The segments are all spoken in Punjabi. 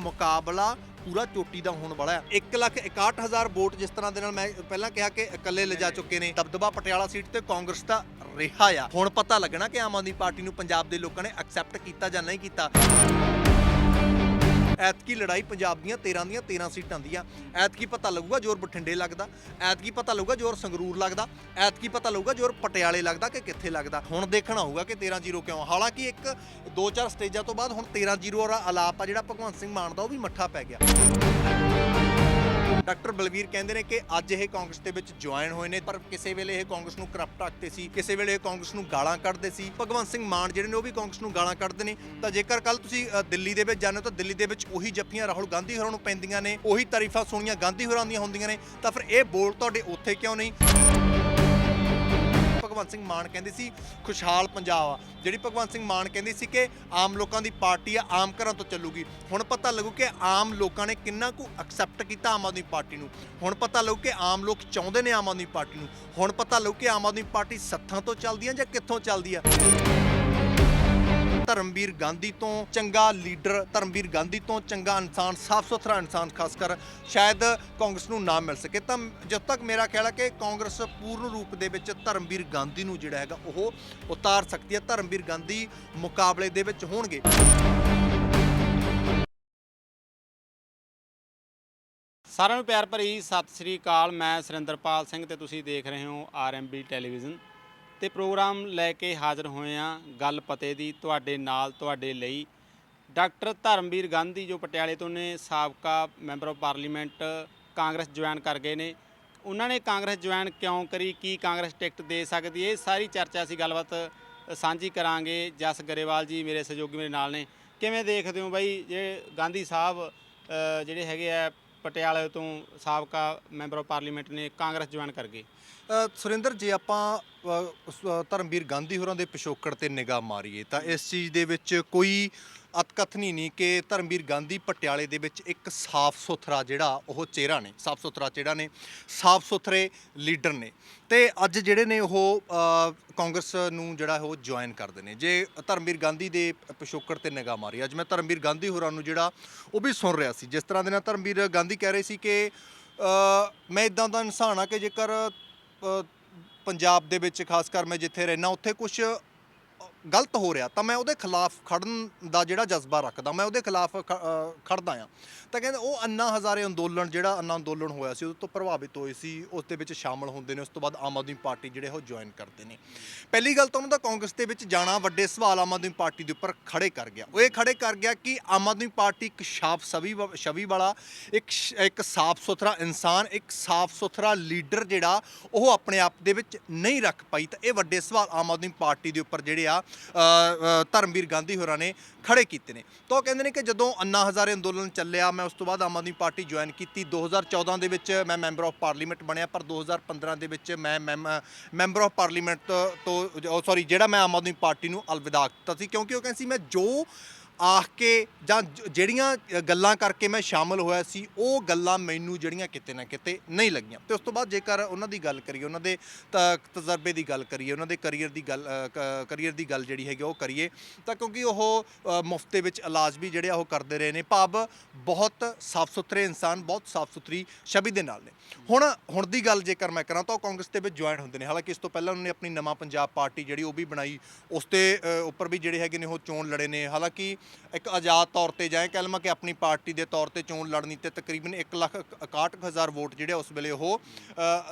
ਮੁਕਾਬਲਾ ਪੂਰਾ ਚੋਟੀ ਦਾ ਹੋਣ ਵਾਲਾ ਹੈ। 161000 ਵੋਟ ਜਿਸ ਤਰ੍ਹਾਂ ਦੇ ਨਾਲ ਮੈਂ ਪਹਿਲਾਂ ਕਿਹਾ ਕਿ ਇਕੱਲੇ ਲਿਜਾ ਚੁੱਕੇ ਨੇ। ਦਬਦਬਾ ਪਟਿਆਲਾ ਸੀਟ ਤੇ ਕਾਂਗਰਸ ਦਾ ਰਿਹਾ ਆ। ਹੁਣ ਪਤਾ ਲੱਗਣਾ ਕਿ ਆਮ ਆਦਮੀ ਪਾਰਟੀ ਨੂੰ ਪੰਜਾਬ ਦੇ ਲੋਕਾਂ ਨੇ ਐਕਸੈਪਟ ਕੀਤਾ ਜਾਂ ਨਹੀਂ ਕੀਤਾ। ਐਤਕੀ ਲੜਾਈ ਪੰਜਾਬ ਦੀਆਂ 13 ਦੀਆਂ 13 ਸੀਟਾਂ ਦੀਆਂ ਐਤਕੀ ਪਤਾ ਲੱਗੂਗਾ ਜੋਰ ਬਠਿੰਡੇ ਲੱਗਦਾ, ਐਤਕੀ ਪਤਾ ਲੱਗੂਗਾ ਜੋਰ ਸੰਗਰੂਰ ਲੱਗਦਾ, ਐਤਕੀ ਪਤਾ ਲੱਗੂਗਾ ਜੋਰ ਪਟਿਆਲੇ ਲੱਗਦਾ ਕਿ ਕਿੱਥੇ ਲੱਗਦਾ। ਹੁਣ ਦੇਖਣਾ ਹੋਊਗਾ ਕਿ 13-0 ਕਿਉਂ ਹਾਲਾਂਕਿ ਇੱਕ ਦੋ ਚਾਰ ਸਟੇਜਾਂ ਤੋਂ ਬਾਅਦ ਹੁਣ 13-0 ਦਾ ਆਲਾਪ ਆ ਜਿਹੜਾ ਭਗਵੰਤ ਸਿੰਘ ਮਾਨ ਦਾ, ਉਹ ਵੀ ਮੱਠਾ ਪੈ ਗਿਆ। ਡਾਕਟਰ ਬਲਵੀਰ ਕਹਿੰਦੇ ਨੇ ਕਿ ਅੱਜ ਇਹ ਕਾਂਗਰਸ ਦੇ ਵਿੱਚ ਜੁਆਇਨ ਹੋਏ ਨੇ, ਪਰ ਕਿਸੇ ਵੇਲੇ ਇਹ ਕਾਂਗਰਸ ਨੂੰ ਕਰਪਟ ਰੱਖਦੇ ਸੀ, ਕਿਸੇ ਵੇਲੇ ਇਹ ਕਾਂਗਰਸ ਨੂੰ ਗਾਲਾਂ ਕੱਢਦੇ ਸੀ। ਭਗਵੰਤ ਸਿੰਘ ਮਾਨ ਜਿਹੜੇ ਨੇ ਉਹ ਵੀ ਕਾਂਗਰਸ ਨੂੰ ਗਾਲਾਂ ਕੱਢਦੇ ਨੇ। ਤਾਂ ਜੇਕਰ ਕੱਲ ਤੁਸੀਂ ਦਿੱਲੀ ਦੇ ਵਿੱਚ ਜਾਂਦੇ ਹੋ ਤਾਂ ਦਿੱਲੀ ਦੇ ਵਿੱਚ ਉਹੀ ਜੱਫੀਆਂ ਰਾਹੁਲ ਗਾਂਧੀ ਹੋਰਾਂ ਨੂੰ ਪੈਂਦੀਆਂ ਨੇ, ਉਹੀ ਤਾਰੀਫਾਂ ਸੁਣੀਆਂ ਗਾਂਧੀ ਹੋਰਾਂ ਦੀਆਂ ਹੁੰਦੀਆਂ ਨੇ। ਤਾਂ ਫਿਰ ਇਹ ਬੋਲ ਤੁਹਾਡੇ ਉੱਥੇ ਕਿਉਂ ਨਹੀਂ? ਭਗਵੰਤ ਸਿੰਘ ਮਾਨ ਕਹਿੰਦੀ ਸੀ, ਖੁਸ਼ਹਾਲ ਪੰਜਾਬ ਆ। ਜਿਹੜੀ ਭਗਵੰਤ ਸਿੰਘ ਮਾਨ ਕਹਿੰਦੀ ਸੀ ਕਿ ਆਮ ਲੋਕਾਂ ਦੀ ਪਾਰਟੀ ਆ, ਆਮ ਘਰਾਂ ਤੋਂ ਚੱਲੂਗੀ। ਹੁਣ ਪਤਾ ਲੱਗੂ ਕਿ ਆਮ ਲੋਕਾਂ ਨੇ ਕਿੰਨਾ ਕੁ ਐਕਸੈਪਟ ਕੀਤਾ ਆਮ ਆਦਮੀ ਪਾਰਟੀ ਨੂੰ। ਹੁਣ ਪਤਾ ਲੱਗੂ ਕਿ ਆਮ ਲੋਕ ਚਾਹੁੰਦੇ ਨੇ ਆਮ ਆਦਮੀ ਪਾਰਟੀ ਨੂੰ। ਹੁਣ ਪਤਾ ਲੱਗੂ ਕਿ ਆਮ ਆਦਮੀ ਪਾਰਟੀ ਸੱਥਾਂ ਤੋਂ ਚੱਲਦੀ ਆ ਜਾਂ ਕਿੱਥੋਂ ਚੱਲਦੀ ਆ। ਧਰਮਵੀਰ ਗਾਂਧੀ ਤੋਂ ਚੰਗਾ ਲੀਡਰ, ਧਰਮਵੀਰ ਗਾਂਧੀ ਤੋਂ ਚੰਗਾ ਇਨਸਾਨ, ਸਾਫ਼ ਸੁਥਰਾ ਇਨਸਾਨ ਖਾਸ ਕਰ ਸ਼ਾਇਦ ਕਾਂਗਰਸ ਨੂੰ ਨਾ ਮਿਲ ਸਕੇ। ਤਾਂ ਜਦ ਤੱਕ ਮੇਰਾ ਖਿਆਲ ਹੈ ਕਿ ਕਾਂਗਰਸ ਪੂਰਨ ਰੂਪ ਦੇ ਵਿੱਚ ਧਰਮਵੀਰ ਗਾਂਧੀ ਨੂੰ ਜਿਹੜਾ ਹੈਗਾ ਉਹ ਉਤਾਰ ਸਕਦੀ ਹੈ। ਧਰਮਵੀਰ ਗਾਂਧੀ ਮੁਕਾਬਲੇ ਦੇ ਵਿੱਚ ਹੋਣਗੇ। ਸਾਰਿਆਂ ਨੂੰ ਪਿਆਰ ਭਰੀ ਸਤਿ ਸ੍ਰੀ ਅਕਾਲ। ਮੈਂ ਸੁਰਿੰਦਰਪਾਲ ਸਿੰਘ ਤੇ ਤੁਸੀਂ ਦੇਖ ਰਹੇ ਹੋ ਆਰਐਮਬੀ ਟੈਲੀਵਿਜ਼ਨ ਤੇ ਪ੍ਰੋਗਰਾਮ ਲੈ ਕੇ ਹਾਜ਼ਰ ਹੋਏ ਆ ਗੱਲ ਪਤੇ ਦੀ ਤੁਹਾਡੇ ਨਾਲ, ਤੁਹਾਡੇ ਲਈ। ਡਾਕਟਰ ਧਰਮਵੀਰ ਗਾਂਧੀ ਜੋ ਪਟਿਆਲੇ ਤੋਂ ਨੇ, ਸਾਬਕਾ member of parliament Congress join ਕਰ ਗਏ ਨੇ। ਉਹਨਾਂ ਨੇ ਕਾਂਗਰਸ ਜੁਆਇਨ ਕਿਉਂ ਕਰੀ? ਕੀ ਕਾਂਗਰਸ ਟਿਕਟ ਦੇ ਸਕਦੀ ਹੈ? ਇਹ ਸਾਰੀ ਚਰਚਾ ਅਸੀਂ ਗੱਲਬਾਤ ਸਾਂਝੀ ਕਰਾਂਗੇ। ਜਸ ਗਰੇਵਾਲ ਜੀ ਮੇਰੇ ਸਹਿਯੋਗੀ ਮੇਰੇ ਨਾਲ ਨੇ। ਕਿਵੇਂ ਦੇਖਦੇ ਹੋ ਬਾਈ? ਜੇ ਗਾਂਧੀ ਸਾਹਿਬ ਜਿਹੜੇ ਹੈਗੇ ਆ ਪਟਿਆਲੇ ਤੋਂ ਸਾਬਕਾ ਮੈਂਬਰ ਆਫ ਪਾਰਲੀਮੈਂਟ ਨੇ ਕਾਂਗਰਸ ਜੁਆਇਨ ਕਰ ਗਏ। ਅ, ਸੁਰਿੰਦਰ ਜੇ ਆਪਾਂ ਅ, ਉਸ, ਧਰਮਵੀਰ ਗਾਂਧੀ ਹੋਰਾਂ ਦੇ ਪਿਛੋਕੜ ਤੇ ਨਿਗਾਹ ਮਾਰੀਏ ਤਾਂ ਇਸ ਚੀਜ਼ ਦੇ ਵਿੱਚ ਕੋਈ ਅਤਕਥਨੀ ਨਹੀਂ ਕਿ ਧਰਮਵੀਰ ਗਾਂਧੀ ਪਟਿਆਲੇ ਦੇ ਵਿੱਚ ਇੱਕ ਸਾਫ਼ ਸੁਥਰਾ ਜਿਹੜਾ ਉਹ ਚਿਹਰਾ ਨੇ, ਸਾਫ਼ ਸੁਥਰਾ ਚਿਹਰਾ ਨੇ, ਸਾਫ਼ ਸੁਥਰੇ ਲੀਡਰ ਨੇ। ਤੇ ਅੱਜ ਜਿਹੜੇ ਨੇ ਉਹ ਕਾਂਗਰਸ ਨੂੰ ਜਿਹੜਾ ਉਹ ਜੁਆਇਨ ਕਰਦੇ ਨੇ। ਜੇ ਧਰਮਵੀਰ ਗਾਂਧੀ ਦੇ ਪਿਛੋਕੜ ਤੇ ਨਿਗਾਹ ਮਾਰੀ, ਅੱਜ ਮੈਂ ਧਰਮਵੀਰ ਗਾਂਧੀ ਹੋਰਾਂ ਨੂੰ ਜਿਹੜਾ ਉਹ ਵੀ ਸੁਣ ਰਿਹਾ ਸੀ। ਜਿਸ ਤਰ੍ਹਾਂ ਦੇ ਨਾਲ ਧਰਮਵੀਰ ਗਾਂਧੀ ਕਹਿ ਰਹੇ ਸੀ ਕਿ ਮੈਂ ਇਦਾਂ ਦਾ ਇਨਸਾਨ ਆ ਕਿ ਜੇਕਰ ਪੰਜਾਬ ਦੇ ਵਿੱਚ ਖਾਸ ਕਰ ਮੈਂ ਜਿੱਥੇ ਰਹਿਣਾ ਉੱਥੇ ਕੁਝ ਗਲਤ ਹੋ ਰਿਹਾ ਤਾਂ ਮੈਂ ਉਹਦੇ ਖਿਲਾਫ ਖੜਨ ਦਾ ਜਿਹੜਾ ਜਜ਼ਬਾ ਰੱਖਦਾ ਮੈਂ ਉਹਦੇ ਖਿਲਾਫ ਖ- ਅ, ਖੜਦਾ ਆ ਤਾਂ ਕਹਿੰਦੇ ਉਹ ਅੰਨਾ ਹਜ਼ਾਰੇ ਅੰਦੋਲਨ ਜਿਹੜਾ ਅੰਨਾ ਅੰਦੋਲਨ ਹੋਇਆ ਸੀ ਉਹ ਤੋਂ ਪ੍ਰਭਾਵਿਤ ਹੋਏ ਸੀ ਉਸ ਦੇ ਵਿੱਚ ਸ਼ਾਮਲ ਹੁੰਦੇ ਨੇ ਉਸ ਤੋਂ ਬਾਅਦ ਆਮ ਆਦਮੀ ਪਾਰਟੀ ਜਿਹੜੇ ਉਹ ਜੁਆਇਨ ਕਰਦੇ ਨੇ। ਪਹਿਲੀ ਗੱਲ ਤਾਂ ਉਹਨਾਂ ਦਾ ਕਾਂਗਰਸ ਦੇ ਵਿੱਚ ਜਾਣਾ ਵੱਡੇ ਸਵਾਲ ਆਮ ਆਦਮੀ ਪਾਰਟੀ ਦੇ ਉੱਪਰ ਖੜੇ ਕਰ ਗਿਆ। ਉਹ ਇਹ ਖੜੇ ਕਰ ਗਿਆ ਕਿ ਆਮ ਆਦਮੀ ਪਾਰਟੀ ਇੱਕ ਛਾਪ ਸਵੀ ਵ- ਛਵੀ ਵਾਲਾ ਇੱਕ ਸ਼- ਇੱਕ ਸਾਫ਼ ਸੁਥਰਾ ਇਨਸਾਨ ਇੱਕ ਸਾਫ਼ ਸੁਥਰਾ ਲੀਡਰ ਜਿਹੜਾ ਉਹ ਆਪਣੇ ਆਪ ਦੇ ਵਿੱਚ ਨਹੀਂ ਰੱਖ ਪਾਈ। ਤਾਂ ਇਹ ਵੱਡੇ ਸਵਾਲ ਆਮ ਆਦਮੀ ਪਾਰਟੀ ਦੇ ਉੱਪਰ ਜਿਹੜੇ ਆ ਧਰਮਵੀਰ ਗਾਂਧੀ ਹੋਰਾਂ ਨੇ ਖੜੇ ਕੀਤੇ ਨੇ। ਤਾਂ ਉਹ ਕਹਿੰਦੇ ਨੇ ਕਿ ਜਦੋਂ ਅੰਨਾ ਹਜ਼ਾਰੇ ਅੰਦੋਲਨ ਚੱਲਿਆ, ਮੈਂ ਉਸ ਤੋਂ ਬਾਅਦ ਆਮ ਆਦਮੀ ਪਾਰਟੀ ਜੁਆਇਨ ਕੀਤੀ। 2014 ਦੇ ਵਿੱਚ ਮੈਂ ਮੈਂਬਰ ਆਫ ਪਾਰਲੀਮੈਂਟ ਬਣਿਆ, ਪਰ 2015 ਦੇ ਵਿੱਚ ਮੈਂ ਮੈਂਬਰ ਆਫ ਪਾਰਲੀਮੈਂਟ ਤੋਂ ਸੌਰੀ ਜਿਹੜਾ ਮੈਂ ਆਮ ਆਦਮੀ ਪਾਰਟੀ ਨੂੰ ਅਲਵਿਦਾ ਕੀਤਾ ਸੀ। ਕਿਉਂਕਿ ਉਹ ਕਹਿੰਦੀ ਸੀ, ਮੈਂ ਜੋ ਆਖ ਕੇ ਜਾਂ ਜ- ਜਿਹੜੀਆਂ ਗੱਲਾਂ ਕਰਕੇ ਮੈਂ ਸ਼ਾਮਲ ਹੋਇਆ ਸੀ ਉਹ ਗੱਲਾਂ ਮੈਨੂੰ ਜਿਹੜੀਆਂ ਕਿਤੇ ਨਾ ਕਿਤੇ ਨਹੀਂ ਲੱਗੀਆਂ। ਤੇ ਉਸ ਤੋਂ ਬਾਅਦ ਜੇਕਰ ਉਹਨਾਂ ਦੀ ਗੱਲ ਕਰੀਏ ਉਹਨਾਂ ਦੇ ਤ- ਤਜਰਬੇ ਦੀ ਗੱਲ ਕਰੀਏ ਉਹਨਾਂ ਦੇ ਕਰੀਅਰ ਦੀ ਗੱਲ ਕਰੀਅਰ ਦੀ ਗੱਲ ਜਿਹੜੀ ਹੈਗੀ ਉਹ ਕਰੀਏ ਤਾਂ ਕਿਉਂਕਿ ਉਹ ਮੁਫਤ ਦੇ ਵਿੱਚ ਇਲਾਜ ਵੀ ਜਿਹੜੇ ਆ ਉਹ ਕਰਦੇ ਰਹੇ ਨੇ। ਭਾਵ ਬਹੁਤ ਸਾਫ਼ ਸੁਥਰੇ ਇਨਸਾਨ ਬਹੁਤ ਸਾਫ਼ ਸੁਥਰੀ ਛਵੀ ਦੇ ਨਾਲ ਨੇ। ਹੁਣ ਹੁਣ ਦੀ ਗੱਲ ਜੇਕਰ ਮੈਂ ਕਰਾਂ ਤਾਂ ਉਹ ਕਾਂਗਰਸ ਦੇ ਵਿੱਚ ਜੁਆਇਨ ਹੁੰਦੇ ਨੇ। ਹਾਲਾਂਕਿ ਇਸ ਤੋਂ ਪਹਿਲਾਂ ਉਹਨਾਂ ਨੇ ਆਪਣੀ ਨਵਾਂ ਪੰਜਾਬ ਪਾਰਟੀ ਜਿਹੜੀ ਉਹ ਵੀ ਬਣਾਈ ਉਸ ਤੇ ਅ, ਉੱਪਰ ਵੀ ਜਿਹੜੇ ਹੈਗੇ ਨੇ ਉਹ ਚੋਣ ਲੜੇ ਨੇ। ਹਾਲਾਂਕਿ ਇੱਕ ਆਜ਼ਾਦ ਤੌਰ ਤੇ ਜਾਂ ਕਹਿ ਲਵਾਂ ਕਿ ਆਪਣੀ ਪਾਰਟੀ ਦੇ ਤੌਰ ਤੇ ਚੋਣ ਲੜਨੀ ਤੇ ਤਕਰੀਬਨ 1 ਲੱਖ 61000 ਵੋਟ ਜਿਹੜੇ ਆ ਉਸ ਵੇਲੇ ਉਹ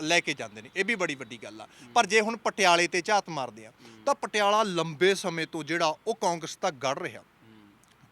ਲੈ ਕੇ ਜਾਂਦੇ ਨੇ। ਇਹ ਵੀ ਬੜੀ ਵੱਡੀ ਗੱਲ ਆ। ਪਰ ਜੇ ਹੁਣ ਪਟਿਆਲੇ ਤੇ ਝਾਤ ਮਾਰਦੇ ਆ, ਤਾਂ ਪਟਿਆਲਾ ਲੰਬੇ ਸਮੇਂ ਤੋਂ ਜਿਹੜਾ ਉਹ ਕਾਂਗਰਸ ਦਾ ਗੜ ਰਿਹਾ।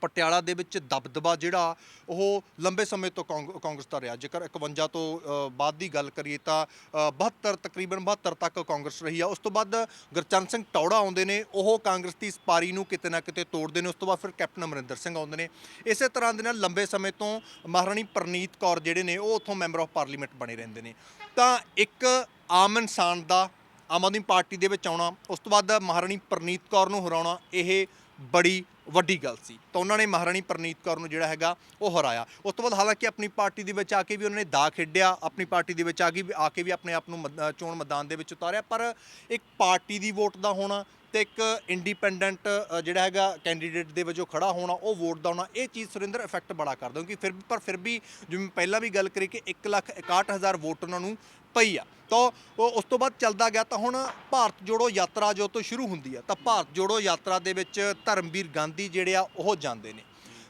ਪਟਿਆਲਾ ਦੇ ਵਿੱਚ ਦਬਦਬਾ ਜਿਹੜਾ ਉਹ ਲੰਬੇ ਸਮੇਂ ਤੋਂ ਕਾਂਗ- ਕਾਂਗਰਸ ਦਾ ਰਿਹਾ। ਜੇਕਰ 51 ਤੋਂ ਅ, ਬਾਅਦ ਦੀ ਗੱਲ ਕਰੀਏ ਤਾਂ ਅ, 72 ਤਕਰੀਬਨ 72 ਤੱਕ ਕਾਂਗਰਸ ਰਹੀ ਆ। ਉਸ ਤੋਂ ਬਾਅਦ ਗੁਰਚਰਨ ਸਿੰਘ ਟੌੜਾ ਆਉਂਦੇ ਨੇ ਉਹ ਕਾਂਗਰਸ ਦੀ ਸਪਾਰੀ ਨੂੰ ਕਿਤੇ ਨਾ ਕਿਤੇ ਤੋੜਦੇ ਨੇ। ਉਸ ਤੋਂ ਬਾਅਦ ਫਿਰ ਕੈਪਟਨ ਅਮਰਿੰਦਰ ਸਿੰਘ ਆਉਂਦੇ ਨੇ। ਇਸੇ ਤਰ੍ਹਾਂ ਦੇ ਨਾਲ ਲੰਬੇ ਸਮੇਂ ਤੋਂ ਮਹਾਰਾਣੀ ਪ੍ਰਨੀਤ ਕੌਰ ਜਿਹੜੇ ਨੇ ਉਹ ਉੱਥੋਂ ਮੈਂਬਰ ਆਫ ਪਾਰਲੀਮੈਂਟ ਬਣੇ ਰਹਿੰਦੇ ਨੇ। ਤਾਂ ਇੱਕ ਆਮ ਇਨਸਾਨ ਦਾ ਆਮ ਆਦਮੀ ਪਾਰਟੀ ਦੇ ਵਿੱਚ ਆਉਣਾ ਉਸ ਤੋਂ ਬਾਅਦ ਮਹਾਰਾਣੀ ਪ੍ਰਨੀਤ ਕੌਰ ਨੂੰ ਹਰਾਉਣਾ ਇਹ ਬੜੀ ਵੱਡੀ ਗੱਲ ਸੀ। ਤਾਂ ਉਹਨਾਂ ਨੇ ਮਹਾਰਾਣੀ ਪ੍ਰਨੀਤ ਕੌਰ ਨੂੰ ਜਿਹੜਾ ਹੈਗਾ ਉਹ ਹਰਾਇਆ। ਉਸ ਤੋਂ ਬਾਅਦ ਹਾਲਾਂਕਿ ਆਪਣੀ ਪਾਰਟੀ ਦੇ ਵਿੱਚ ਆ ਕੇ ਵੀ ਉਹਨਾਂ ਨੇ ਦਾ ਖੇਡਿਆ ਆਪਣੀ ਪਾਰਟੀ ਦੇ ਵਿੱਚ ਆ ਕੇ ਵੀ ਆ ਕੇ ਵੀ ਆਪਣੇ ਆਪ ਨੂੰ ਮਦ- ਅ, ਚੋਣ ਮੈਦਾਨ ਦੇ ਵਿੱਚ ਉਤਾਰਿਆ। ਪਰ ਇੱਕ ਪਾਰਟੀ ਦੀ ਵੋਟ ਦਾ ਹੋਣਾ ਤੇ ਇੱਕ ਇੰਡੀਪੈਂਡੈਂਟ ਜਿਹੜਾ ਹੈਗਾ ਕੈਂਡੀਡੇਟ ਦੇ ਵਜੋਂ ਖੜਾ ਹੋਣਾ, ਉਹ ਵੋਟ ਦਾ ਹੋਣਾ, ਇਹ ਚੀਜ਼ ਸੁਰਿੰਦਰ ਇਫੈਕਟ ਬੜਾ ਕਰਦਾ, ਕਿਉਂਕਿ ਫਿਰ, ਪਰ ਫਿਰ ਵੀ ਜਿਵੇਂ ਪਹਿਲਾਂ ਵੀ ਗੱਲ ਕਰੀ ਕਿ 161000 ਵੋਟ ਉਹਨਾਂ ਨੂੰ ਪਈ ਆ, ਤਾਂ ਉਹ ਉਸ ਤੋਂ ਬਾਅਦ ਚੱਲਦਾ ਗਿਆ, ਤਾਂ ਹੁਣ ਭਾਰਤ ਜੋੜੋ ਯਾਤਰਾ ਜੋ ਤੋਂ ਸ਼ੁਰੂ ਹੁੰਦੀ ਆ, ਤਾਂ ਭਾਰਤ ਜੋੜੋ ਯਾਤਰਾ ਦੇ ਵਿੱਚ ਧਰਮਵੀਰ ਗਾਂਧੀ ਜਿਹੜੇ ਆ, ਉਹ ਜਾਂਦੇ ਨੇ।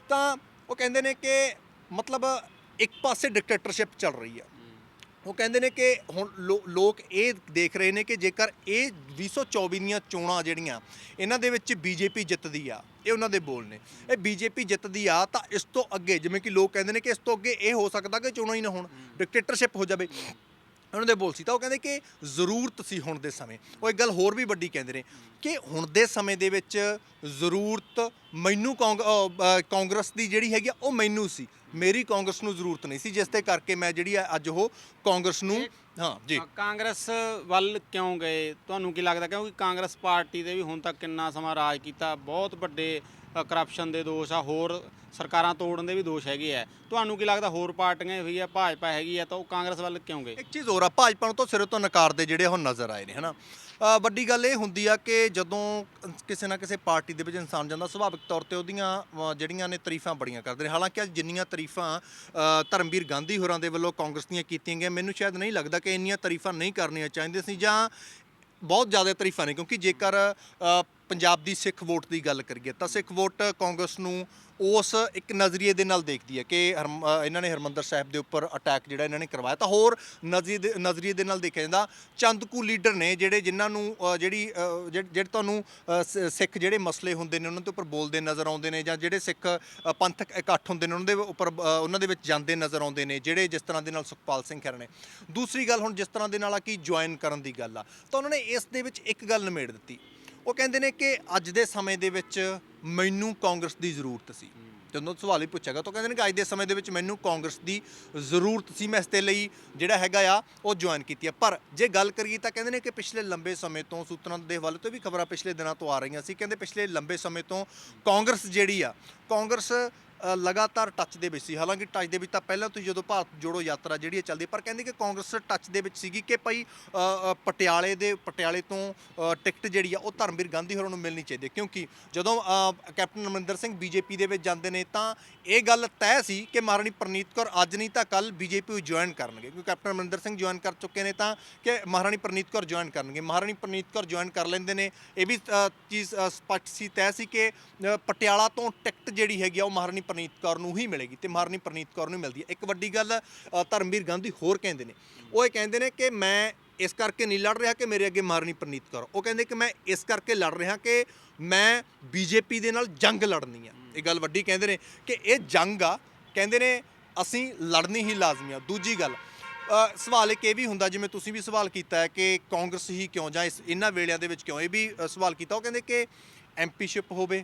ਤਾਂ ਉਹ ਕਹਿੰਦੇ ਨੇ ਕਿ ਮਤਲਬ ਇੱਕ ਪਾਸੇ ਡਿਕਟੇਟਰਸ਼ਿਪ ਚੱਲ ਰਹੀ ਆ ਉਹ ਕਹਿੰਦੇ ਨੇ ਕਿ ਹੁਣ ਲੋ- ਲੋਕ ਇਹ ਦੇਖ ਰਹੇ ਨੇ ਕਿ ਜੇਕਰ ਇਹ 2024 ਦੀਆਂ ਚੋਣਾਂ ਜਿਹੜੀਆਂ ਇਹਨਾਂ ਦੇ ਵਿੱਚ ਬੀਜੇਪੀ ਜਿੱਤਦੀ ਆ ਇਹ ਉਹਨਾਂ ਦੇ ਬੋਲ ਨੇ। ਇਹ ਬੀਜੇਪੀ ਜਿੱਤਦੀ ਆ ਤਾਂ ਇਸ ਤੋਂ ਅੱਗੇ ਜਿਵੇਂ ਕਿ ਲੋਕ ਕਹਿੰਦੇ ਨੇ ਕਿ ਇਸ ਤੋਂ ਅੱਗੇ ਇਹ ਹੋ ਸਕਦਾ ਕਿ ਚੋਣਾਂ ਹੀ ਨਾ ਹੋਣ ਡਿਕਟੇਟਰਸ਼ਿਪ ਹੋ ਜਾਵੇ। ਉਹਨਾਂ ਦੇ ਬੋਲ ਸੀ ਤਾਂ ਉਹ ਕਹਿੰਦੇ ਕਿ ਜ਼ਰੂਰਤ ਸੀ ਹੁਣ ਦੇ ਸਮੇਂ। ਉਹ ਇੱਕ ਗੱਲ ਹੋਰ ਵੀ ਵੱਡੀ ਕਹਿੰਦੇ ਨੇ ਕਿ ਹੁਣ ਦੇ ਸਮੇਂ ਦੇ ਵਿੱਚ ਜ਼ਰੂਰਤ ਮੈਨੂੰ ਕਾਂਗਰਸ ਦੀ ਜਿਹੜੀ ਹੈਗੀ ਆ, ਉਹ ਮੈਨੂੰ ਸੀ। ਮੇਰੀ ਕਾਂਗਰਸ ਨੂੰ ਜ਼ਰੂਰਤ ਨਹੀਂ ਸੀ ਜਿਸ ਦੇ ਕਰਕੇ ਮੈਂ ਜਿਹੜੀ ਆ ਅੱਜ ਉਹ ਕਾਂਗਰਸ ਨੂੰ ਹਾਂ ਜੀ। ਕਾਂਗਰਸ ਵੱਲ ਕਿਉਂ ਗਏ? ਤੁਹਾਨੂੰ ਕੀ ਲੱਗਦਾ? ਕਿਉਂਕਿ ਕਾਂਗਰਸ ਪਾਰਟੀ ਦੇ ਵੀ ਹੁਣ ਤੱਕ ਕਿੰਨਾ ਸਮਾਂ ਰਾਜ ਕੀਤਾ ਬਹੁਤ ਵੱਡੇ ਕਰਪਸ਼ਨ ਦੇ ਦੋਸ਼ ਆ ਹੋਰ ਸਰਕਾਰਾਂ ਤੋੜਨ ਦੇ ਵੀ ਦੋਸ਼ ਹੈਗੇ ਆ। ਤੁਹਾਨੂੰ ਕੀ ਲੱਗਦਾ ਹੋਰ ਪਾਰਟੀਆਂ ਹੋਈ ਆ ਭਾਜਪਾ ਹੈਗੀ ਆ ਤਾਂ ਉਹ ਕਾਂਗਰਸ ਵੱਲ ਕਿਉਂ ਗਏ? ਇੱਕ ਚੀਜ਼ ਹੋਰ ਆ ਭਾਜਪਾ ਨੂੰ ਤਾਂ ਸਿਰੇ ਤੋਂ ਨਕਾਰਦੇ ਜਿਹੜੇ ਉਹ ਨਜ਼ਰ ਆਏ ਨੇ ਹਨਾ? ਅ, ਵੱਡੀ ਗੱਲ ਇਹ ਹੁੰਦੀ ਆ ਕਿ ਜਦੋਂ ਕਿਸੇ ਨਾ ਕਿਸੇ ਪਾਰਟੀ ਦੇ ਵਿੱਚ ਇਨਸਾਨ ਜਾਂਦਾ ਸੁਭਾਵਿਕ ਤੌਰ ਤੇ ਉਹਦੀਆਂ ਅ, ਜਿਹੜੀਆਂ ਨੇ ਤਾਰੀਫਾਂ ਬੜੀਆਂ ਕਰਦੇ ਨੇ। ਹਾਲਾਂਕਿ ਅੱਜ ਜਿੰਨੀਆਂ ਤਾਰੀਫਾਂ ਧਰਮਵੀਰ ਗਾਂਧੀ ਹੋਰਾਂ ਦੇ ਵੱਲੋਂ ਕਾਂਗਰਸ ਦੀਆਂ ਕੀਤੀਆਂ ਗਈਆਂ ਮੈਨੂੰ ਸ਼ਾਇਦ ਨਹੀਂ ਲੱਗਦਾ ਕਿ ਇੰਨੀਆਂ ਤਾਰੀਫਾਂ ਨਹੀਂ ਕਰਨੀਆਂ ਚਾਹੀਦੀਆਂ ਸੀ ਜਾਂ ਬਹੁਤ ਜ਼ਿਆਦਾ ਤਾਰੀਫਾਂ ਨੇ ਕਿਉਂਕਿ ਜੇਕਰ ਪੰਜਾਬ ਦੀ ਸਿੱਖ ਵੋਟ ਦੀ ਗੱਲ ਕਰੀਏ ਤਾਂ ਸਿੱਖ ਵੋਟ ਕਾਂਗਰਸ ਨੂੰ ਉਸ ਇੱਕ ਨਜ਼ਰੀਏ ਦੇ ਨਾਲ ਦੇਖਦੀ ਹੈ ਕਿ ਹਰਮ- ਅ, ਇਹਨਾਂ ਨੇ ਹਰਮੰਦਰ ਸਾਹਿਬ ਦੇ ਉੱਪਰ ਅਟੈਕ ਜਿਹੜਾ ਇਹਨਾਂ ਨੇ ਕਰਵਾਇਆ ਤਾਂ ਹੋਰ ਨਜ਼ਰੀਏ ਦੇ ਨਜ਼ਰੀਏ ਦੇ ਨਾਲ ਦੇਖਿਆ ਜਾਂਦਾ। ਚੰਦ ਕੁ ਲੀਡਰ ਨੇ ਜਿਹੜੇ ਜਿਨ੍ਹਾਂ ਨੂੰ ਅ, ਜਿਹੜੀ ਅ, ਜਿਹੜੇ ਜਿਹੜੇ ਤੁਹਾਨੂੰ ਅ, ਸ- ਸਿੱਖ ਜਿਹੜੇ ਮਸਲੇ ਹੁੰਦੇ ਨੇ ਉਹਨਾਂ ਦੇ ਉੱਪਰ ਬੋਲਦੇ ਨਜ਼ਰ ਆਉਂਦੇ ਨੇ ਜਾਂ ਜਿਹੜੇ ਸਿੱਖ ਅ, ਪੰਥਕ ਇਕੱਠ ਹੁੰਦੇ ਨੇ ਉਹਨਾਂ ਦੇ ਉੱਪਰ ਅ, ਉਹਨਾਂ ਦੇ ਵਿੱਚ ਜਾਂਦੇ ਨਜ਼ਰ ਆਉਂਦੇ ਨੇ ਜਿਹੜੇ ਜਿਸ ਤਰ੍ਹਾਂ ਦੇ ਨਾਲ ਸੁਖਪਾਲ ਸਿੰਘ ਖਹਿਰਾ ਨੇ। ਦੂਸਰੀ ਗੱਲ ਹੁਣ ਜਿਸ ਤਰ੍ਹਾਂ ਦੇ ਨਾਲ ਆ ਕਿ ਜੁਆਇਨ ਕਰਨ ਦੀ ਗੱਲ ਆ ਤਾਂ ਉਹਨਾਂ ਨੇ ਇਸ ਦੇ ਵਿੱਚ ਇੱਕ ਗੱਲ ਨਿਮੇੜ ਦਿੱਤੀ। ਉਹ ਕਹਿੰਦੇ ਨੇ ਕਿ ਅੱਜ ਦੇ ਸਮੇਂ ਦੇ ਵਿੱਚ ਮੈਨੂੰ ਕਾਂਗਰਸ ਦੀ ਜ਼ਰੂਰਤ ਸੀ। ਜਦੋਂ ਸਵਾਲ ਹੀ ਪੁੱਛਿਆਗਾ ਤਾਂ ਕਹਿੰਦੇ ਨੇ ਕਿ ਅੱਜ ਦੇ ਸਮੇਂ ਦੇ ਵਿੱਚ ਮੈਨੂੰ ਕਾਂਗਰਸ ਦੀ ਜ਼ਰੂਰਤ ਸੀ ਮੈਂ ਇਸ ਦੇ ਲਈ ਜਿਹੜਾ ਹੈਗਾ ਆ, ਉਹ ਜੁਆਇਨ ਕੀਤੀ ਆ। ਪਰ ਜੇ ਗੱਲ ਕਰੀਏ ਤਾਂ ਕਹਿੰਦੇ ਨੇ ਕਿ ਪਿਛਲੇ ਲੰਬੇ ਸਮੇਂ ਤੋਂ ਸੂਤਰਾਂ ਦੇ ਹਵਾਲੇ ਤੋਂ ਵੀ ਖਬਰਾਂ ਪਿਛਲੇ ਦਿਨਾਂ ਤੋਂ ਆ ਰਹੀਆਂ ਸੀ। ਕਹਿੰਦੇ ਪਿਛਲੇ ਲੰਬੇ ਸਮੇਂ ਤੋਂ ਕਾਂਗਰਸ ਜਿਹੜੀ ਆ, ਕਾਂਗਰਸ ਅ, ਲਗਾਤਾਰ ਟੱਚ ਦੇ ਵਿੱਚ ਸੀ। ਹਾਲਾਂਕਿ ਟੱਚ ਦੇ ਵਿੱਚ ਤਾਂ ਪਹਿਲਾਂ ਤੋਂ ਹੀ ਜਦੋਂ ਭਾਰਤ ਜੋੜੋ ਯਾਤਰਾ ਜਿਹੜੀ ਹੈ ਚੱਲਦੀ ਪਰ ਕਹਿੰਦੇ ਕਿ ਕਾਂਗਰਸ ਟੱਚ ਦੇ ਵਿੱਚ ਸੀਗੀ ਕਿ ਭਾਈ ਅ, ਅ, ਪਟਿਆਲੇ ਦੇ ਪਟਿਆਲੇ ਤੋਂ ਅ, ਟਿਕਟ ਜਿਹੜੀ ਆ ਉਹ ਧਰਮਵੀਰ ਗਾਂਧੀ ਹੋਰਾਂ ਨੂੰ ਮਿਲਣੀ ਚਾਹੀਦੀ ਹੈ। ਕਿਉਂਕਿ ਜਦੋਂ ਅ, ਕੈਪਟਨ ਅਮਰਿੰਦਰ ਸਿੰਘ ਬੀਜੇਪੀ ਦੇ ਵਿੱਚ ਜਾਂਦੇ ਨੇ ਤਾਂ ਇਹ ਗੱਲ ਤੈਅ ਸੀ ਕਿ ਮਹਾਰਾਣੀ ਪ੍ਰਨੀਤ ਕੌਰ ਅੱਜ ਨਹੀਂ ਤਾਂ ਕੱਲ ਬੀਜੇਪੀ ਨੂੰ ਜੁਆਇਨ ਕਰਨਗੇ। ਕਿਉਂਕਿ ਕੈਪਟਨ ਅਮਰਿੰਦਰ ਸਿੰਘ ਜੁਆਇਨ ਕਰ ਚੁੱਕੇ ਨੇ ਤਾਂ ਕਿ ਮਹਾਰਾਣੀ ਪ੍ਰਨੀਤ ਕੌਰ ਜੁਆਇਨ ਕਰਨਗੇ। ਮਹਾਰਾਣੀ ਪ੍ਰਨੀਤ ਕੌਰ ਜੁਆਇਨ ਕਰ ਲੈਂਦੇ ਨੇ। ਇਹ ਵੀ ਅ, ਚੀਜ਼ ਅ, ਸਪਸ਼ਟ ਸੀ ਤੈਅ ਸੀ ਕਿ ਅ, ਪਟਿਆਲਾ ਤੋਂ ਟਿਕਟ ਜਿਹੜੀ ਹੈਗੀ ਆ ਉਹ ਮਹਾਰਾਣੀ ਪ੍ਰਨੀਤ ਕੌਰ ਨੂੰ ਹੀ ਮਿਲੇਗੀ ਤੇ ਮਾਰਨੀ ਪ੍ਰਨੀਤ ਕੌਰ ਨੂੰ ਮਿਲਦੀ ਹੈ। ਇੱਕ ਵੱਡੀ ਗੱਲ ਧਰਮਵੀਰ ਗਾਂਧੀ ਹੋਰ ਕਹਿੰਦੇ ਨੇ। ਉਹ ਇਹ ਕਹਿੰਦੇ ਨੇ ਕਿ ਮੈਂ ਇਸ ਕਰਕੇ ਨਹੀਂ ਲੜ ਰਿਹਾ ਕਿ ਮੇਰੇ ਅੱਗੇ ਮਾਰਨੀ ਪ੍ਰਨੀਤ ਕੌਰ। ਉਹ ਕਹਿੰਦੇ ਕਿ ਮੈਂ ਇਸ ਕਰਕੇ ਲੜ ਰਿਹਾ ਕਿ ਮੈਂ ਬੀਜੇਪੀ ਦੇ ਨਾਲ ਜੰਗ ਲੜਨੀ ਆ। ਇਹ ਗੱਲ ਵੱਡੀ ਕਹਿੰਦੇ ਨੇ ਕਿ ਇਹ ਜੰਗ ਆ। ਕਹਿੰਦੇ ਨੇ ਅਸੀਂ ਲੜਨੀ ਹੀ ਲਾਜ਼ਮੀ ਆ। ਦੂਜੀ ਗੱਲ ਸਵਾਲ ਇੱਕ ਇਹ ਵੀ ਹੁੰਦਾ, ਜਿਵੇਂ ਤੁਸੀਂ ਵੀ ਸਵਾਲ ਕੀਤਾ ਹੈ ਕਿ ਕਾਂਗਰਸ ਹੀ ਕਿਉਂ ਜਾਂ ਇਸ, ਇਹਨਾਂ ਵੇਲਿਆਂ ਦੇ ਵਿੱਚ ਕਿਉਂ? ਇਹ ਵੀ ਸਵਾਲ ਕੀਤਾ। ਉਹ ਕਹਿੰਦੇ ਕਿ ਐਮਪੀਸ਼ਿਪ ਹੋਵੇ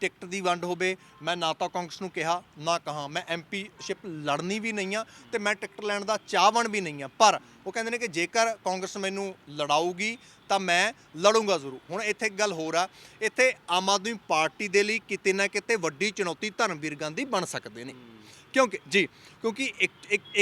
ਟਿਕਟ ਦੀ ਵੰਡ ਹੋਵੇ, ਮੈਂ ਨਾ ਤਾਂ ਕਾਂਗਰਸ ਨੂੰ ਕਿਹਾ, ਨਾ ਕਹਾ। ਮੈਂ ਐਮਪੀਸ਼ਿਪ ਲੜਨੀ ਵੀ ਨਹੀਂ ਆ ਤੇ ਮੈਂ ਟਿਕਟ ਲੈਣ ਦਾ ਚਾਹਵਣ ਵੀ ਨਹੀਂ ਆ। ਪਰ ਉਹ ਕਹਿੰਦੇ ਨੇ ਕਿ ਜੇਕਰ ਕਾਂਗਰਸ ਮੈਨੂੰ ਲੜਾਊਗੀ ਤਾਂ ਮੈਂ ਲੜੂੰਗਾ ਜ਼ਰੂਰ। ਹੁਣ ਇੱਥੇ ਇੱਕ ਗੱਲ ਹੋਰ ਆ। ਇੱਥੇ ਆਮ ਆਦਮੀ ਪਾਰਟੀ ਦੇ ਲਈ ਕਿਤੇ ਨਾ ਕਿਤੇ ਵੱਡੀ ਚੁਣੌਤੀ ਧਰਮਵੀਰ ਗਾਂਧੀ ਬਣ ਸਕਦੇ ਨੇ। ਕਿਉਂਕਿ ਜੀ ਕਿਉਂਕਿ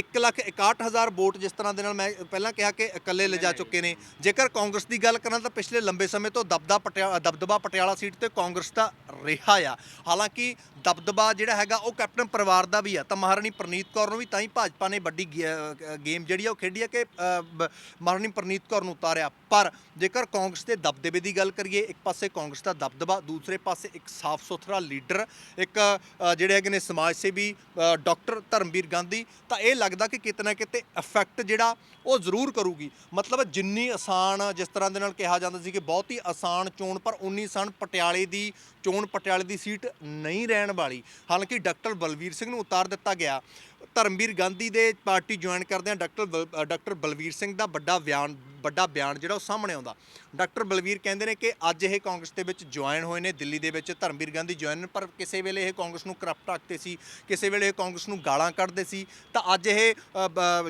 1 ਲੱਖ 61000 ਵੋਟ ਜਿਸ ਤਰ੍ਹਾਂ ਦੇ ਨਾਲ ਮੈਂ ਪਹਿਲਾਂ ਕਿਹਾ ਕਿ ਇਕੱਲੇ ਲਿਜਾ ਚੁੱਕੇ ਨੇ। ਜੇਕਰ ਕਾਂਗਰਸ ਦੀ ਗੱਲ ਕਰਾਂ ਤਾਂ ਪਿਛਲੇ ਲੰਬੇ ਸਮੇਂ ਤੋਂ ਦਬਦਾ ਪਟਿਆਲਾ ਦਬਦਬਾ ਪਟਿਆਲਾ ਸੀਟ ਤੇ ਕਾਂਗਰਸ ਦਾ ਰਿਹਾ ਆ। ਹਾਲਾਂਕਿ ਦਬਦਬਾ ਜਿਹੜਾ ਹੈਗਾ ਉਹ ਕੈਪਟਨ ਪਰਿਵਾਰ ਦਾ ਵੀ ਆ। ਤਾਂ ਮਹਾਰਾਣੀ ਪ੍ਰਨੀਤ ਕੌਰ ਨੂੰ ਵੀ ਤਾਂ ਹੀ ਭਾਜਪਾ ਨੇ ਵੱਡੀ ਗੇਮ ਜਿਹੜੀ ਆ ਉਹ ਖੇਡੀ ਆ ਕਿ ਮਹਾਰਾਣੀ ਪ੍ਰਨੀਤ ਕੌਰ ਨੂੰ ਉਤਾਰਿਆ। ਪਰ ਜੇਕਰ ਕਾਂਗਰਸ ਦੇ ਦਬਦਬੇ ਦੀ ਗੱਲ ਕਰੀਏ, ਇੱਕ ਪਾਸੇ ਕਾਂਗਰਸ ਦਾ ਦਬਦਬਾ, ਦੂਸਰੇ ਪਾਸੇ ਇੱਕ ਸਾਫ਼ ਸੁਥਰਾ ਲੀਡਰ, ਇੱਕ ਜਿਹੜੇ ਹੈਗੇ ਨੇ ਸਮਾਜ ਸੇਵੀ ਡਾਕਟਰ ਧਰਮਵੀਰ ਗਾਂਧੀ, ਤਾਂ ਇਹ ਲੱਗਦਾ ਕਿ ਕਿਤੇ ਨਾ ਕਿਤੇ ਇਫੈਕਟ ਜਿਹੜਾ ਉਹ ਜ਼ਰੂਰ ਕਰੂਗੀ। ਮਤਲਬ ਜਿੰਨੀ ਆਸਾਨ ਜਿਸ ਤਰ੍ਹਾਂ ਦੇ ਨਾਲ ਕਿਹਾ ਜਾਂਦਾ ਸੀ ਕਿ ਬਹੁਤ ਹੀ ਆਸਾਨ ਚੋਣ, ਪਰ ਉਨੀ ਆਸਾਨ ਪਟਿਆਲੇ ਦੀ ਚੋਣ, ਪਟਿਆਲੇ ਦੀ ਸੀਟ ਨਹੀਂ ਰਹਿਣ ਵਾਲੀ। ਹਾਲਾਂਕਿ ਡਾਕਟਰ ਬਲਵੀਰ ਸਿੰਘ ਨੂੰ ਉਤਾਰ ਦਿੱਤਾ ਗਿਆ। ਧਰਮਵੀਰ ਗਾਂਧੀ ਦੇ ਪਾਰਟੀ ਜੁਆਇਨ ਕਰਦਿਆਂ ਡਾਕਟਰ ਬਲ- ਡਾਕਟਰ ਬਲਵੀਰ ਸਿੰਘ ਦਾ ਵੱਡਾ ਬਿਆਨ ਵੱਡਾ ਬਿਆਨ ਜਿਹੜਾ ਉਹ ਸਾਹਮਣੇ ਆਉਂਦਾ। ਡਾਕਟਰ ਬਲਵੀਰ ਕਹਿੰਦੇ ਨੇ ਕਿ ਅੱਜ ਇਹ ਕਾਂਗਰਸ ਦੇ ਵਿੱਚ ਜੁਆਇਨ ਹੋਏ ਨੇ ਦਿੱਲੀ ਦੇ ਵਿੱਚ ਧਰਮਵੀਰ ਗਾਂਧੀ ਜੁਆਇਨ ਨੇ, ਪਰ ਕਿਸੇ ਵੇਲੇ ਇਹ ਕਾਂਗਰਸ ਨੂੰ ਕਰਪਟ ਰੱਖਦੇ ਸੀ ਕਿਸੇ ਵੇਲੇ ਇਹ ਕਾਂਗਰਸ ਨੂੰ ਗਾਲਾਂ ਕੱਢਦੇ ਸੀ। ਤਾਂ ਅੱਜ ਇਹ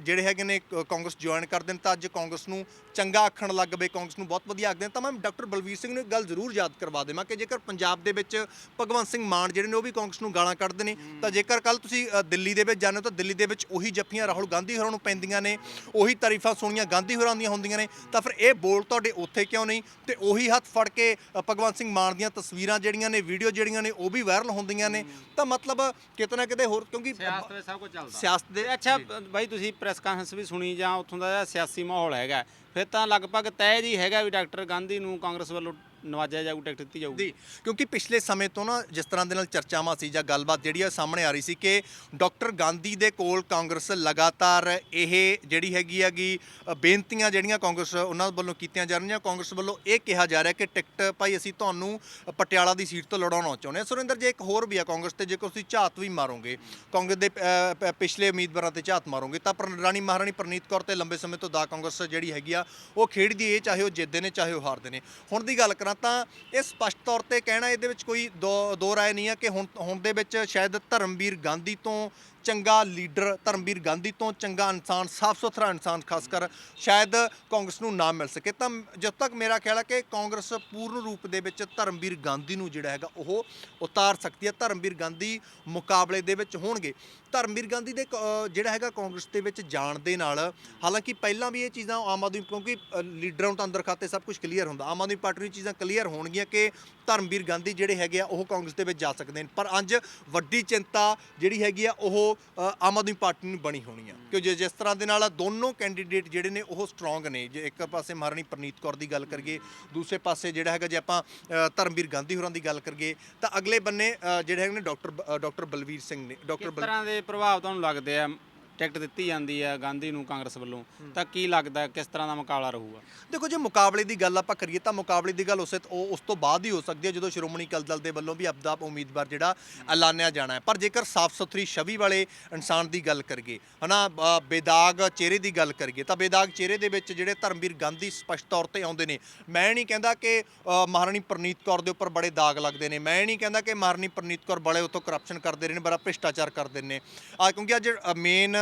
ਜਿਹੜੇ ਹੈਗੇ ਨੇ ਕਾਂਗਰਸ ਜੁਆਇਨ ਕਰਦੇ ਨੇ ਤਾਂ ਅੱਜ ਕਾਂਗਰਸ ਨੂੰ ਚੰਗਾ ਆਖਣ ਲੱਗ ਪਏ ਕਾਂਗਰਸ ਨੂੰ ਬਹੁਤ ਵਧੀਆ ਆਖਦੇ ਨੇ। ਤਾਂ ਮੈਂ ਡਾਕਟਰ ਬਲਵੀਰ ਸਿੰਘ ਨੂੰ ਇੱਕ ਗੱਲ ਜ਼ਰੂਰ ਯਾਦ ਕਰਵਾ ਦੇਵਾਂ ਕਿ ਜੇਕਰ ਪੰਜਾਬ ਦੇ ਵਿੱਚ ਭਗਵੰਤ ਸਿੰਘ ਮਾਨ ਜਿਹੜੇ ਨੇ ਉਹ ਵੀ ਕਾਂਗਰਸ ਨੂੰ ਗਾਲਾਂ ਕੱਢਦੇ ਨੇ। ਤਾਂ ਜੇਕਰ ਕੱਲ ਤੁਸੀਂ ਦਿੱਲੀ ਦੇ ਵਿੱਚ ਜਾਂਦੇ ਤਾਂ ਦਿੱਲੀ ਦੇ ਵਿੱਚ ਉਹੀ ਜੱਫੀਆਂ ਰਾਹੁਲ ਗਾਂਧੀ ਹੋਰਾਂ ਨੂੰ ਪੈਂਦੀਆਂ ਨੇ ਉਹੀ ਤਾਰੀਫਾਂ ਸੁਣੀਆਂ ਗਾਂਧੀ ਹੋਰਾਂ ਦੀਆਂ ਹੁੰਦੀਆਂ ਨੇ ਤਾਂ ਫਿਰ ਇਹ ਬੋਲ ਤੁਹਾਡੇ ਉੱਥੇ ਕਿਉਂ ਨਹੀਂ? ਤੇ ਉਹੀ ਹੱਥ ਫੜ ਕੇ ਭਗਵੰਤ ਸਿੰਘ ਮਾਨ ਦੀਆਂ ਤਸਵੀਰਾਂ ਜਿਹੜੀਆਂ ਨੇ ਵੀਡੀਓ ਜਿਹੜੀਆਂ ਨੇ ਉਹ ਵੀ ਵਾਇਰਲ ਹੁੰਦੀਆਂ ਨੇ। ਤਾਂ ਮਤਲਬ ਕਿਤੇ ਨਾ ਕਿਤੇ ਹੋਰ ਕਿਉਂਕਿ ਸਿਆਸਤ ਵਿੱਚ ਸਭ ਕੁਝ ਚੱਲਦਾ। ਸਿਆਸਤ ਦੇ ਅੱਛਾ ਬਾਈ ਤੁਸੀਂ ਪ੍ਰੈਸ ਕਾਨਫਰੰਸ ਵੀ ਸੁਣੀ ਜਾਂ ਉੱਥੋਂ ਦਾ ਸਿਆਸੀ ਮਾਹੌਲ ਹੈਗਾ ਫਿਰ ਤਾਂ ਲਗਭਗ ਤੈਅ ਜੀ ਹੈਗਾ ਵੀ ਡਾਕਟਰ ਗਾਂਧੀ ਨੂੰ ਕਾਂਗਰਸ ਵੱਲੋਂ ਨਵਾਜਿਆ ਜਾਊ ਟਿਕਟ ਦਿੱਤੀ ਜਾਊਗੀ। ਦੀ ਕਿਉਂਕਿ ਪਿਛਲੇ ਸਮੇਂ ਤੋਂ ਨਾ ਜਿਸ ਤਰ੍ਹਾਂ ਦੇ ਨਾਲ ਚਰਚਾਵਾਂ ਸੀ ਜਾਂ ਗੱਲਬਾਤ ਜਿਹੜੀ ਆ ਸਾਹਮਣੇ ਆ ਰਹੀ ਸੀ ਕਿ ਡਾਕਟਰ ਗਾਂਧੀ ਦੇ ਕੋਲ ਕਾਂਗਰਸ ਲਗਾਤਾਰ ਇਹ ਜਿਹੜੀ ਹੈਗੀ ਹੈਗੀ ਬੇਨਤੀਆਂ ਜਿਹੜੀਆਂ ਕਾਂਗਰਸ ਉਹਨਾਂ ਵੱਲੋਂ ਕੀਤੀਆਂ ਜਾ ਰਹੀਆਂ। ਕਾਂਗਰਸ ਵੱਲੋਂ ਇਹ ਕਿਹਾ ਜਾ ਰਿਹਾ ਕਿ ਟਿਕਟ ਭਾਈ ਅਸੀਂ ਤੁਹਾਨੂੰ ਪਟਿਆਲਾ ਦੀ ਸੀਟ ਤੋਂ ਲੜਾਉਣਾ ਚਾਹੁੰਦੇ ਹਾਂ। ਸੁਰਿੰਦਰ ਜੇ ਇੱਕ ਹੋਰ ਵੀ ਆ ਕਾਂਗਰਸ ਤੇ ਜੇਕਰ ਤੁਸੀਂ ਝਾਤ ਵੀ ਮਾਰੋਗੇ ਕਾਂਗਰਸ ਦੇ ਅ, ਪਿਛਲੇ ਉਮੀਦਵਾਰਾਂ ਤੇ ਝਾਤ ਮਾਰੋਗੇ ਤਾਂ ਪਰ ਰਾਣੀ ਮਹਾਰਾਣੀ ਪ੍ਰਨੀਤ ਕੌਰ ਤੇ ਲੰਬੇ ਸਮੇਂ ਤੋਂ ਦਾ ਕਾਂਗਰਸ ਜਿਹੜੀ ਹੈਗੀ ਆ ਉਹ ਖੇਡਦੀ ਏ ਚਾਹੇ ਉਹ ਜਿੱਤਦੇ ਨੇ ਚਾਹੇ ਉਹ ਹਾਰਦੇ ਨੇ। ਹੁਣ ਦੀ ਗੱਲ ਕਰਾਂ ਤਾਂ ਇਹ ਸਪਸ਼ਟ ਤੌਰ ਤੇ ਕਹਿਣਾ ਇਹਦੇ ਵਿੱਚ ਕੋਈ ਦੋ ਦੋ ਰਾਏ ਨਹੀਂ ਹੈ ਕਿ ਹੁਣ ਹੁਣ ਦੇ ਵਿੱਚ ਸ਼ਾਇਦ ਧਰਮਵੀਰ ਗਾਂਧੀ ਤੋਂ ਚੰਗਾ ਲੀਡਰ, ਧਰਮਵੀਰ ਗਾਂਧੀ ਤੋਂ ਚੰਗਾ ਇਨਸਾਨ ਸਾਫ਼ ਸੁਥਰਾ ਇਨਸਾਨ ਖਾਸ ਕਰ ਸ਼ਾਇਦ ਕਾਂਗਰਸ ਨੂੰ ਨਾ ਮਿਲ ਸਕੇ। ਤਾਂ ਜਦ ਤੱਕ ਮੇਰਾ ਖਿਆਲ ਹੈ ਕਿ ਕਾਂਗਰਸ ਪੂਰਨ ਰੂਪ ਦੇ ਵਿੱਚ ਧਰਮਵੀਰ ਗਾਂਧੀ ਨੂੰ ਜਿਹੜਾ ਹੈਗਾ ਉਹ ਉਤਾਰ ਸਕਦੀ ਹੈ। ਧਰਮਵੀਰ ਗਾਂਧੀ ਮੁਕਾਬਲੇ ਦੇ ਵਿੱਚ ਹੋਣਗੇ। ਧਰਮਵੀਰ ਗਾਂਧੀ ਦੇ ਕ- ਜਿਹੜਾ ਹੈਗਾ ਕਾਂਗਰਸ ਦੇ ਵਿੱਚ ਜਾਣ ਦੇ ਨਾਲ ਹਾਲਾਂਕਿ ਪਹਿਲਾਂ ਵੀ ਇਹ ਚੀਜ਼ਾਂ ਆਮ ਆਦਮੀ ਕਿਉਂਕਿ ਅ, ਲੀਡਰਾਂ ਨੂੰ ਤਾਂ ਅੰਦਰ ਖਾਤੇ ਸਭ ਕੁਝ ਕਲੀਅਰ ਹੁੰਦਾ। ਆਮ ਆਦਮੀ ਪਾਰਟੀ ਨੂੰ ਇਹ ਚੀਜ਼ਾਂ ਕਲੀਅਰ ਹੋਣਗੀਆਂ ਕਿ ਧਰਮਵੀਰ ਗਾਂਧੀ ਜਿਹੜੇ ਹੈਗੇ ਆ ਉਹ ਕਾਂਗਰਸ ਦੇ ਵਿੱਚ ਜਾ ਸਕਦੇ ਨੇ। ਪਰ ਅੱਜ ਵੱਡੀ ਚਿੰਤਾ ਜਿਹੜੀ ਹੈਗੀ ਆ ਉਹ ਅ, ਆਮ ਆਦਮੀ ਪਾਰਟੀ ਨੂੰ ਬਣੀ ਹੋਣੀ ਆ। ਕਿ ਜੇ ਜਿਸ ਤਰ੍ਹਾਂ ਦੇ ਨਾਲ ਦੋਨੋਂ ਕੈਂਡੀਡੇਟ ਜਿਹੜੇ ਨੇ ਉਹ ਸਟਰੋਂਗ ਨੇ। ਜੇ ਇੱਕ ਪਾਸੇ ਮਹਾਰਾਣੀ ਪ੍ਰਨੀਤ ਕੌਰ ਦੀ ਗੱਲ ਕਰੀਏ ਦੂਸਰੇ ਪਾਸੇ ਜਿਹੜਾ ਹੈਗਾ ਜੇ ਆਪਾਂ ਅ, ਧਰਮਵੀਰ ਗਾਂਧੀ ਹੋਰਾਂ ਦੀ ਗੱਲ ਕਰੀਏ ਤਾਂ ਅਗਲੇ ਬੰਨੇ ਅ, ਜਿਹੜੇ ਹੈਗੇ ਨੇ ਡਾਕਟਰ ਬ- ਅ, ਡਾਕਟਰ ਬਲਵੀਰ ਸਿੰਘ ਨੇ ਡਾਕਟਰ ਕਿਸ ਬਲ ਤਰ੍ਹਾਂ ਦੇ ਪ੍ਰਭਾਵ ਤੁਹਾਨੂੰ ਲੱਗਦੇ ਆ। ਟਿਕਟ ਦਿੱਤੀ ਜਾਂਦੀ ਹੈ ਗਾਂਧੀ ਨੂੰ ਕਾਂਗਰਸ ਵੱਲੋਂ ਤਾਂ ਕੀ ਲੱਗਦਾ ਕਿਸ ਤਰ੍ਹਾਂ ਦਾ ਮੁਕਾਬਲਾ ਰਹੂਗਾ? ਦੇਖੋ ਜੇ ਮੁਕਾਬਲੇ ਦੀ ਗੱਲ ਆਪਾਂ ਕਰੀਏ ਤਾਂ ਮੁਕਾਬਲੇ ਦੀ ਗੱਲ ਉਸੇ ਉਹ ਉਸ ਤੋਂ ਬਾਅਦ ਹੀ ਹੋ ਸਕਦੀ ਹੈ ਜਦੋਂ ਸ਼੍ਰੋਮਣੀ ਅਕਾਲੀ ਦਲ ਦੇ ਵੱਲੋਂ ਵੀ ਆਪਦਾ ਉਮੀਦਵਾਰ ਜਿਹੜਾ ਐਲਾਨਿਆ ਜਾਣਾ ਹੈ। ਪਰ ਜੇਕਰ ਸਾਫ਼ ਸੁਥਰੀ ਛਵੀ ਵਾਲੇ ਇਨਸਾਨ ਦੀ ਗੱਲ ਕਰੀਏ ਹਨਾ ਬੇਦਾਗ ਚਿਹਰੇ ਦੀ ਗੱਲ ਕਰੀਏ ਤਾਂ ਬੇਦਾਗ ਚਿਹਰੇ ਦੇ ਵਿੱਚ ਜਿਹੜੇ ਧਰਮਵੀਰ ਗਾਂਧੀ ਸਪਸ਼ਟ ਤੌਰ ਤੇ ਆਉਂਦੇ ਨੇ ਮੈਂ ਨਹੀਂ ਕਹਿੰਦਾ ਕਿ ਮਹਾਰਾਣੀ ਪ੍ਰਨੀਤ ਕੌਰ ਦੇ ਉੱਪਰ ਬੜੇ ਦਾਗ ਲੱਗਦੇ ਨੇ ਮੈਂ ਨਹੀਂ ਕਹਿੰਦਾ ਕਿ ਮਹਾਰਾਣੀ ਪ੍ਰਨੀਤ ਕੌਰ ਬੜੇ ਉਤੋਂ ਕਰਪਸ਼ਨ ਕਰਦੇ ਰਹੇ ਨੇ ਬੜਾ ਭ੍ਰਿਸ਼ਟਾਚਾਰ ਕਰਦੇ ਨੇ। ਆ ਕਿਉਂਕਿ ਅੱਜ ਮੇਨ